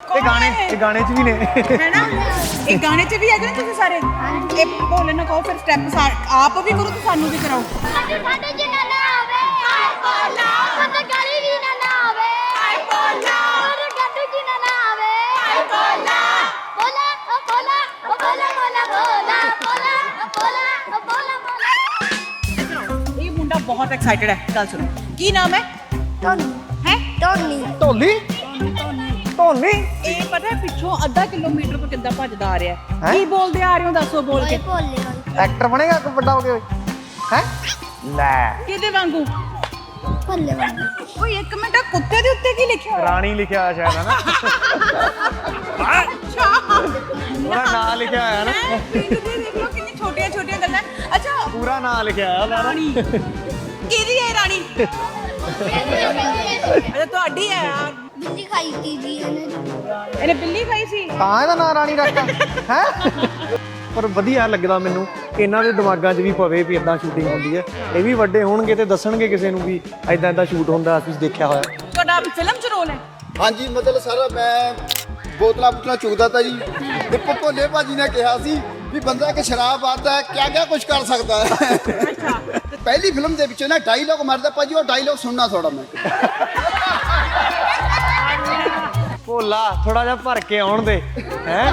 ਇਹ ਗਾਣੇ ਇਹ ਗਾਣੇ 'ਚ ਵੀ ਨੇ ਹੈਨਾ ਇਹ ਗਾਣੇ 'ਚ ਵੀ ਹੈਗੇ ਨਾ ਤੁਸੀਂ ਸਾਰੇ ਇਹ ਬੋਲਣ ਨੂੰ ਕਹੋ ਫਿਰ ਸਟੈਪ ਆਪ ਵੀ ਕਰੋ ਤੇ ਸਾਨੂੰ ਵੀ ਕਰਾਓ ਸਾਡੇ ਸਾਡੇ ਜਿੰਨਾ ਨਾ ਆਵੇ ਹਾਏ ਬੋਲਾ ਸਾਡੇ ਗਲੀ ਵੀ ਨਾ ਨਾ ਆਵੇ ਹਾਏ ਬੋਲਾ ਸਾਡੇ ਗੱਡੂ ਜਿੰਨਾ ਨਾ ਆਵੇ ਹਾਏ ਬੋਲਾ ਬੋਲਾ ਓ ਬੋਲਾ ਓ ਬੋਲਾ ਬੋਲਾ ਬੋਲਾ ਬੋਲਾ ਓ ਬੋਲਾ ਓ ਬੋਲਾ ਬੋਲਾ ਇਹ ਮੁੰਡਾ ਬਹੁਤ ਐਕਸਾਈਟਡ ਹੈ ਗੱਲ ਸੁਣੋ ਕੀ ਨਾਮ ਹੈ ਟੋਨੀ ਹੈ ਟੋਨੀ ਢੋਲੀ ਢੋਲੀ ਇਹ ਪਤਾ ਹੈ ਪਿੱਛੋਂ ਅੱਧਾ ਕਿਲੋਮੀਟਰ ਤੋਂ ਕਿੱਦਾਂ ਭੱਜਦਾ ਆ ਰਿਹਾ। ਹੈ? ਹੈਂ? ਕੀ ਬੋਲਦੇ ਆ ਰਹੇ ਹੋ? ਦੱਸੋ ਬੋਲ ਕੇ। ਐਕਟਰ ਬਣੇਗਾ ਕੋਈ ਵੱਡਾ ਹੋ ਕੇ? ਹੈ? ਲੈ। ਕਿਹਦੇ ਵਾਂਗੂ? ਓਏ ਇੱਕ ਮਿੰਟ ਆਹ ਕੁੱਤੇ ਦੇ ਉੱਤੇ ਕੀ ਲਿਖਿਆ ਹੋਇਆ? ਰਾਣੀ ਲਿਖਿਆ ਹੋਇਆ ਸ਼ਾਇਦ ਹੈ ਨਾ? ਅੱਛਾ। ਉਹਦਾ ਨਾਂ ਲਿਖਿਆ ਹੋਇਆ ਨਾ? ਹੈਂ? ਦੇਖ ਲਓ ਕਿੰਨੀ ਛੋਟੀਆਂ ਛੋਟੀਆਂ ਗੱਲਾਂ। ਅੱਛਾ। ਪੂਰਾ ਨਾਂ ਲਿਖਿਆ ਹੋਇਆ ਉਹਦਾ ਨਾ। ਰਾਣੀ। ਕਿਹਦੀ ਹੈ ਇਹ ਰਾਣੀ? ਅੱਛਾ ਤੁਹਾਡੀ ਹੈ ਯਾਰ ਬਿੱਲੀ ਖਾਈ ਤੀ ਜੀ ਇਹਨੇ ਇਹਨੇ ਬਿੱਲੀ ਖਾਈ ਸੀ? ਤਾਂ ਇਹਦਾ ਨਾਂ ਰਾਣੀ ਰੱਖਤਾ। ਹੈ? ਪਰ ਵਧੀਆ ਲੱਗਦਾ ਮੈਨੂੰ ਇਹਨਾਂ ਦੇ ਦਿਮਾਗਾਂ 'ਚ ਵੀ ਪਵੇ ਵੀ ਇਦਾਂ ਸ਼ੂਟਿੰਗ ਹੁੰਦੀ ਹੈ। ਇਹ ਵੀ ਵੱਡੇ ਹੋਣਗੇ ਤੇ ਦੱਸਣਗੇ ਕਿਸੇ ਨੂੰ ਵੀ ਇਦਾਂ ਇਦਾਂ ਸ਼ੂਟ ਹੁੰਦਾ ਅਸੀਂ ਦੇਖਿਆ ਹੋਇਆ। ਤੁਹਾਡਾ ਫਿਲਮ 'ਚ ਰੋਲ ਹੈ? ਹਾਂਜੀ ਮਤਲਬ ਸਾਰਾ ਮੈਂ ਬੋਤਲਾਂ ਬੁਤਲਾਂ ਚੁਗਦਾ ਤਾ ਜੀ। ਤੇ ਭੋਲੇ ਭਾਜੀ ਨੇ ਕਿਹਾ ਸੀ ਵੀ ਬੰਦਾ ਕਿ ਸ਼ਰਾਬ ਆਤਾ ਹੈ ਕਿਆ ਕਿਆ ਕੁਝ ਕਰ ਸਕਦਾ ਹੈ। ਪਹਿਲੀ ਫਿਲਮ ਦੇ ਵਿੱਚ ਨਾ ਡਾਇਲੌਗ ਮਾਰਦਾ ਭਾਜੀ ਉਹ ਡਾਇਲੌਗ ਸੁਣਨਾ ਥੋੜਾ ਮੈਂ। ਭੋਲਾ ਥੋੜਾ ਜਿਹਾ ਭਰ ਕੇ ਆਉਣ ਦੇ ਹੈ?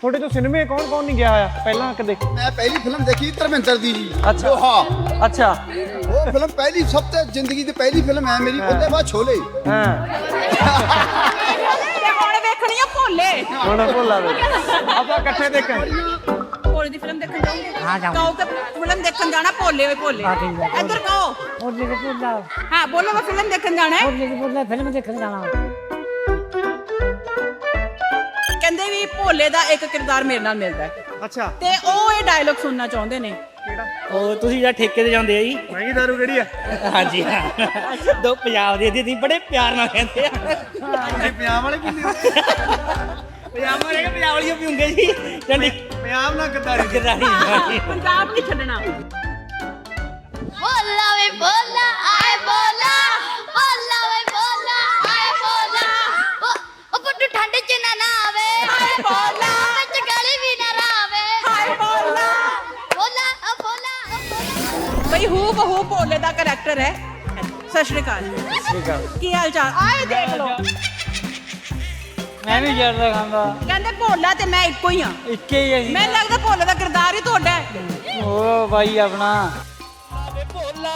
ਤੁਹਾਡੇ ਤੋਂ ਸਿਨੇਮੇ ਕੌਣ ਕੌਣ ਨਹੀਂ ਗਿਆ ਹੋਇਆ ਪਹਿਲਾਂ ਕਦੇ? ਮੈਂ ਪਹਿਲੀ ਫਿਲਮ ਦੇਖੀ ਧਰਮਿੰਦਰ ਦੀ ਜੀ ਅੱਛਾ। ਉਹ ਹਾਂ ਅੱਛਾ। ਉਹ ਫਿਲਮ ਪਹਿਲੀ ਸਭ ਤੋਂ ਜ਼ਿੰਦਗੀ ਦੀ ਪਹਿਲੀ ਫਿਲਮ ਹੈ ਮੇਰੀ ਉਹਦੇ ਬਾਅਦ ਛੋਲੇ। ਹਾਂ। ਤੇ ਹੁਣ ਵੇਖਣੀ ਆ ਭੋਲੇ। ਹੁਣ ਭੋਲਾ ਵੇ ਆਪਾਂ ਇਕੱਠੇ ਦੇਖਾਂ ਭੋਲੇ ਦੀ ਫਿਲਮ ਦੇਖਣ ਜਾਓਗੇ? ਹਾਂ ਜਾਓ। ਕਹੋ ਕਿ ਫਿਲਮ ਦੇਖਣ ਜਾਣਾ ਭੋਲੇ ਓਏ ਭੋਲੇ। ਇੱਧਰ ਕਹੋ। ਭੋਲੇ ਦੇ। ਭੋਲਾ ਹਾਂ ਬੋਲੋ ਮੈਂ ਫਿਲਮ ਦੇਖਣ ਜਾਣਾ ਹੈ? ਭੋਲੇ ਦੇ ਭੋਲਾ ਫਿਲਮ ਦੇਖਣ ਜਾਣਾ। ਕਹਿੰਦੇ ਵੀ ਭੋਲੇ ਦਾ ਇੱਕ ਕਿਰਦਾਰ ਮੇਰੇ ਨਾਲ ਮਿਲਦਾ ਹੈ। ਅੱਛਾ। ਤੇ ਉਹ ਇਹ ਡਾਇਲੌਗ ਸੁਣਨਾ ਚਾਹੁੰਦੇ ਨੇ। ਉਹ ਤੁਸੀਂ ਜਿਹੜਾ ਠੇਕੇ ਤੇ ਜਾਂਦੇ ਆ ਜੀ। ਮਹਿੰਗੀ ਦਾਰੂ ਕਿਹੜੀ ਆ? ਹਾਂਜੀ ਹਾਂ। ਦੋ ਪੰਜਾਬ ਦੇ ਦੀਦੀ ਬੜੇ ਪਿਆਰ ਨਾਲ ਕਹਿੰਦੇ ਆ। ਤੁਸੀਂ ਪੰਜਾਬ ਵਾਲੇ ਪੀਂਦੇ ਹੋ? ਪੰਜਾਬ ਵਾਲੇ ਕਿ ਪੰਜਾਬ ਵਾਲੀਆਂ ਪੀਉਂਗੇ ਜੀ? ਚੰਡੀ ਪੰਜਾਬ ਨਾਲ ਗੱਦਾਰੀ। ਗਰਾਰੀ ਪੰਜਾਬ ਨਹੀਂ ਛੱਡਣਾ। ਬੋਲਾ ਵੇ ਬੋਲਾ ਆਏ ਬੋਲਾ। ਬੋਲਾ ਵੇ ਬੋਲਾ ਆਏ ਬੋਲਾ। ਉਹ ਪੁੱਟੂ ਠੰਡ ਚ ਨਾ ਨਾ ਆਵੇ ਆਏ ਬੋਲਾ। ਵਿੱਚ ਗਲੀ ਵੀ ਨਾ ਰਾਵੇ। ਆਏ ਬੋਲਾ। ਬੋਲਾ ਆ ਬੋਲਾ ਆ ਬੋਲਾ। ਬਈ ਹੂ ਬਹੂ ਭੋਲੇ ਦਾ ਕਰੈਕਟਰ ਹੈ। ਸਤਿ ਸ਼੍ਰੀ ਅਕਾਲ। ਠੀਕ ਆ ਕੀ ਹਾਲ ਚਾਲ? ਆਏ ਦੇਖ ਲਓ। ਮੈਂ ਵੀ ਜਰਦਾ ਖਾਂਦਾ। ਕਹਿੰਦੇ ਭੋਲਾ ਤੇ ਮੈਂ ਇੱਕੋ ਹੀ ਆ। ਇੱਕੇ ਹੀ ਹੈ ਜੀ। ਮੈਨੂੰ ਲੱਗਦਾ ਭੋਲੇ ਦਾ ਕਿਰਦਾਰ ਹੀ ਤੁਹਾਡਾ ਹੈ। ਉਹ ਬਾਈ ਆਪਣਾ। ਭੋਲਾ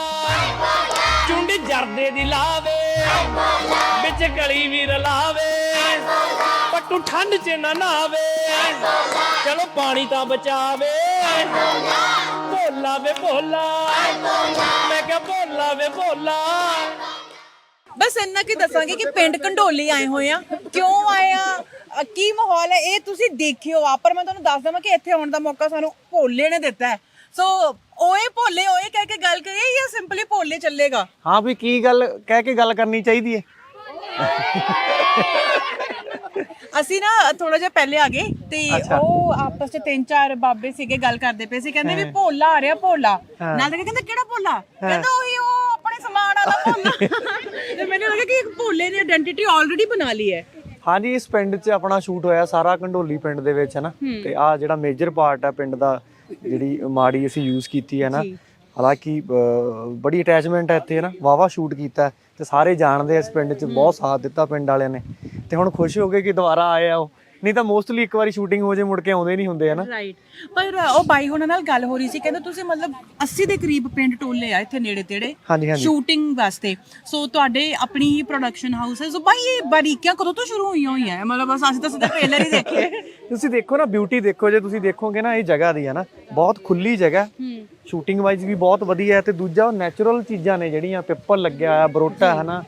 ਚੁੰਡੀ ਜਰਦੇ ਦੀ ਲਾਵੇ ਵਿੱਚ ਗਲੀ ਵੀ ਰਲਾਵੇ ਪੱਟੂ ਠੰਡ ਚ ਨਾ ਨਾਵੇ ਚਲੋ ਪਾਣੀ ਤਾਂ ਬਚਾਵੇ। ਭੋਲਾ ਵੇ ਭੋਲਾ ਮੈਂ ਕਿਹਾ ਭੋਲਾ ਵੇ ਭੋਲਾ ਬਸ ਇੰਨਾ ਕੀ ਦੱਸਾਂਗੇ ਕਿ ਪਿੰਡ ਕੰਢੋਲੀ ਆਏ ਹੋਏ ਆ। ਕਿਉਂ ਆਏ ਆ? ਅ, ਕੀ ਮਾਹੌਲ ਹੈ? ਇਹ ਤੁਸੀਂ ਦੇਖਿਓ ਆ ਪਰ ਮੈਂ ਤੁਹਾਨੂੰ ਦੱਸ ਦਵਾਂ ਕਿ ਇੱਥੇ ਆਉਣ ਦਾ ਮੌਕਾ ਸਾਨੂੰ ਭੋਲੇ ਨੇ ਦਿੱਤਾ ਹੈ। ਸੋ ਓਏ ਭੋਲੇ ਓਏ ਕਹਿ ਕੇ ਗੱਲ ਕਰੀਏ ਜਾਂ ਸਿੰਪਲੀ ਭੋਲੇ ਚੱਲੇਗਾ? ਹਾਂ ਵੀ ਕੀ ਗੱਲ ਕਹਿ ਕੇ ਗੱਲ ਕਰਨੀ ਚਾਹੀਦੀ ਹੈ? ਅਸੀਂ ਨਾ ਥੋੜਾ ਜਿਹਾ ਪਹਿਲੇ ਆ ਗਏ ਤੇ। ਉਹ ਆਪਸ ਚ ਤਿੰਨ ਚਾਰ ਬਾਬੇ ਸੀਗੇ ਗੱਲ ਕਰਦੇ ਪਏ ਸੀ। ਕਹਿੰਦੇ ਵੀ ਭੋਲਾ ਆ ਰਿਹਾ ਭੋਲਾ। ਨਾਲ ਦੇ ਕਹਿੰਦੇ ਕਿਹੜਾ ਭੋਲਾ? ਕਹਿੰਦਾ ਉਹੀ ਉਹ ਆਪਣੇ ਸਮਾਨ ਵਾਲਾ ਭੋਲਾ। ਤੇ ਮੈਨੂੰ ਲੱਗਾ ਕਿ ਇੱਕ ਭੋਲੇ ਦੀ ਆਇਡੈਂਟੀਟੀ ਆਲਰੇਡੀ ਬਣਾ ਲਈ ਹੈ। ਹਾਂਜੀ ਇਸ ਪਿੰਡ 'ਚ ਆਪਣਾ ਸ਼ੂਟ ਹੋਇਆ ਸਾਰਾ ਕੰਢੋਲੀ ਪਿੰਡ ਦੇ ਵਿੱਚ ਹੈ। ਨਾ ਤੇ ਆ ਜਿਹੜਾ ਮੇਜਰ ਪਾਰਟ ਹੈ ਪਿੰਡ ਦਾ ਜਿਹੜੀ ਮਾੜੀ ਅਸੀਂ ਯੂਜ਼ ਕੀਤੀ ਹੈ ਨਾ ਹਾਲਾਂਕਿ ਬੜੀ ਅਟੈਚਮੈਂਟ ਹੈ ਇੱਥੇ ਨਾ ਵਾਵਾ ਸ਼ੂਟ ਕੀਤਾ ਤੇ ਸਾਰੇ ਜਾਣਦੇ ਆ ਇਸ ਪਿੰਡ 'ਚ ਬਹੁਤ ਸਾਥ ਦਿੱਤਾ ਪਿੰਡ ਵਾਲਿਆਂ ਨੇ। ਤੇ ਹੁਣ ਖੁਸ਼ ਹੋ ਗਏ ਕਿ ਦੁਬਾਰਾ ਆਏ ਆ ਉਹ। ਨਹੀਂ ਤਾਂ ਮੋਸਟਲੀ ਇੱਕ ਵਾਰੀ ਸ਼ੂਟਿੰਗ ਹੋ ਜੇ ਮੁੜ ਕੇ ਆਉਂਦੇ ਨਹੀਂ ਹੁੰਦੇ ਹਨਾ? ਰਾਈਟ ਪਰ ਉਹ ਬਾਈ ਉਹਨਾਂ ਨਾਲ ਗੱਲ ਹੋ ਰਹੀ ਸੀ ਕਹਿੰਦੇ ਤੁਸੀਂ ਮਤਲਬ 80 ਦੇ ਕਰੀਬ ਪਿੰਡ ਟੋਲੇ ਆ ਇੱਥੇ ਨੇੜੇ ਤੇੜੇ ਹਾਂਜੀ ਹਾਂਜੀ। ਸ਼ੂਟਿੰਗ ਵਾਸਤੇ। ਸੋ ਤੁਹਾਡੇ ਆਪਣੀ ਹੀ ਪ੍ਰੋਡਕਸ਼ਨ ਹਾਊਸ ਹੈ। ਸੋ ਬਾਈ ਇਹ ਬਾਰੀਕੀਆਂ ਕਦੋਂ ਤੋਂ ਸ਼ੁਰੂ ਹੋਈਆਂ ਹੋਈਆਂ ਹੈ? ਮਤਲਬ ਬਸ ਅਸੀਂ ਤਾਂ ਸਿੱਧਾ ਟ੍ਰੇਲਰ ਹੀ ਦੇਖੇ ਤੁਸੀਂ ਦੇਖੋ ਨਾ ਬਿਊਟੀ ਦੇਖੋ ਜੇ ਤੁਸੀਂ ਦੇਖੋਗੇ ਨਾ ਇਹ ਜਗ੍ਹਾ ਦੀ ਹੈ ਨਾ ਬਹੁਤ ਖੁੱਲੀ ਜਗ੍ਹਾ। ਸ਼ੂਟਿੰਗ ਵਾਈਜ਼ ਵੀ ਬਹੁਤ ਵਧੀਆ ਹੈ ਤੇ ਦੂਜਾ ਉਹ ਨੈਚੁਰਲ ਚੀਜ਼ਾਂ ਨੇ ਜਿਹੜੀਆਂ ਪਿੱਪਲ ਲੱਗਿਆ ਆ ਬਰੋਟਾ ਹੈ ਨਾ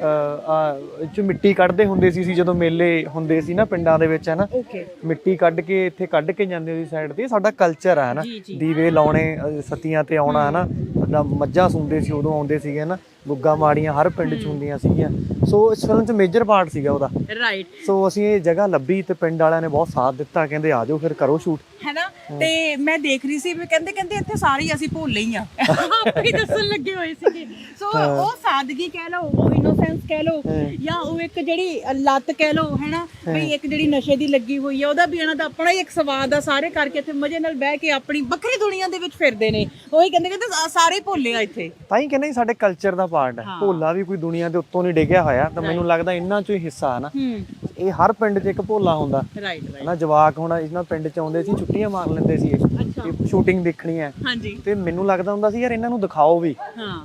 ਆ 'ਚ ਮਿੱਟੀ ਕੱਢਦੇ ਹੁੰਦੇ ਸੀ ਸੀ ਜਦੋਂ ਮੇਲੇ ਹੁੰਦੇ ਸੀ ਨਾ ਪਿੰਡਾਂ ਦੇ ਵਿੱਚ ਹੈ ਨਾ ਓਕੇ ਮਿੱਟੀ ਕੱਢ ਕੇ ਇੱਥੇ ਕੱਢ ਕੇ ਜਾਂਦੇ ਸੀ ਸਾਈਡ ਤੇ। ਸਾਡਾ ਕਲਚਰ ਹੈ ਨਾ ਦੀਵੇ ਲਾਉਣੇ ਸਤੀਆਂ ਤੇ ਆਉਣਾ ਹੈ ਨਾ ਮੱਝਾਂ ਸੁਣਦੇ ਸੀ ਉਦੋਂ ਆਉਂਦੇ ਸੀਗੇ ਨਾ ਗੁੱਗਾ ਮਾੜੀਆਂ ਹਰ ਪਿੰਡ 'ਚ ਹੁੰਦੀਆਂ ਸੀਗੀਆਂ। ਸੋ ਇਸ ਫਿਲਮ 'ਚ ਮੇਜਰ ਪਾਰਟ ਸੀਗਾ ਉਹਦਾ। ਰਾਈਟ ਸੋ ਅਸੀਂ ਇਹ ਜਗ੍ਹਾ ਲੱਭੀ ਤੇ ਪਿੰਡ ਵਾਲਿਆਂ ਨੇ ਬਹੁਤ ਸਾਥ ਦਿੱਤਾ ਕਹਿੰਦੇ ਆ ਜਾਓ ਫਿਰ ਕਰੋ ਸ਼ੂਟ ਹੈਨਾ? ਤੇ ਮੈਂ ਦੇਖ ਰਹੀ ਸੀ ਵੀ ਕਹਿੰਦੇ ਕਹਿੰਦੇ ਇੱਥੇ ਸਾਰੇ ਹੀ ਅਸੀਂ ਭੁੱਲ ਹੀ ਆ। ਆਪੇ ਹੀ ਦੱਸਣ ਲੱਗੇ ਹੋਏ ਸੀਗੇ। ਸੋ ਉਹ ਸਾਦਗੀ ਕਹਿ ਲਓ ਉਹ ਇਨੋਸੈਂਸ ਕਹਿ ਲਓ ਜਾਂ ਉਹ ਇੱਕ ਜਿਹੜੀ ਲੱਤ ਕਹਿ ਲਓ ਹੈਨਾ? ਵੀ ਇੱਕ ਜਿਹੜੀ ਨਸ਼ੇ ਦੀ ਲੱਗੀ ਹੋਈ ਆ ਉਹਦਾ ਵੀ ਇਹਨਾਂ ਦਾ ਆਪਣਾ ਹੀ ਇੱਕ ਸਵਾਦ ਆ ਸਾਰੇ ਕਰਕੇ ਇੱਥੇ ਮਜ਼ੇ ਨਾਲ ਬਹਿ ਕੇ ਆਪਣੀ ਵੱਖਰੀ ਦੁਨੀਆ ਦੇ ਵਿੱਚ ਫਿਰਦੇ ਨੇ। ਉਹੀ ਕਹਿੰਦੇ ਕਹਿੰਦੇ ਸਾਰੇ ਭੁੱਲੇ ਆ ਇੱਥੇ। ਤਾਂ ਹੀ ਕਹਿੰਦੇ ਸਾਡੇ ਕਲਚਰ ਦਾ ਪਾਰਟ ਹੈ। ਭੋਲਾ ਵੀ ਕੋਈ ਦੁਨੀਆ ਦੇ ਉੱਤੋਂ ਨਹੀਂ ਡਿੱਗਿਆ ਹੋਇਆ ਤਾਂ ਮੈਨੂੰ ਲੱਗਦਾ ਇਹਨਾਂ ਚੋਂ ਹੀ ਹਿੱਸਾ ਹੈ ਨਾ। ਇਹ ਹਰ ਪਿੰਡ 'ਚ ਇੱਕ ਭੋਲਾ ਹੁੰਦਾ। ਰਾਈਟ ਰਾਈਟ ਹਨਾ ਜਵਾਕ ਹੁਣ ਇਹਨਾਂ ਪਿੰਡ 'ਚ ਆਉਂਦੇ ਸੀ ਛੁੱਟੀਆਂ ਮਾਰ ਲੈਂਦੇ ਸੀ। ਇਹ ਸ਼ੂਟਿੰਗ ਦੇਖਣੀ ਹੈ। ਤੇ ਮੈਨੂੰ ਲੱਗਦਾ ਹੁੰਦਾ ਸੀ ਯਾਰ ਇਹਨਾਂ ਨੂੰ ਦਿਖਾਓ ਵੀ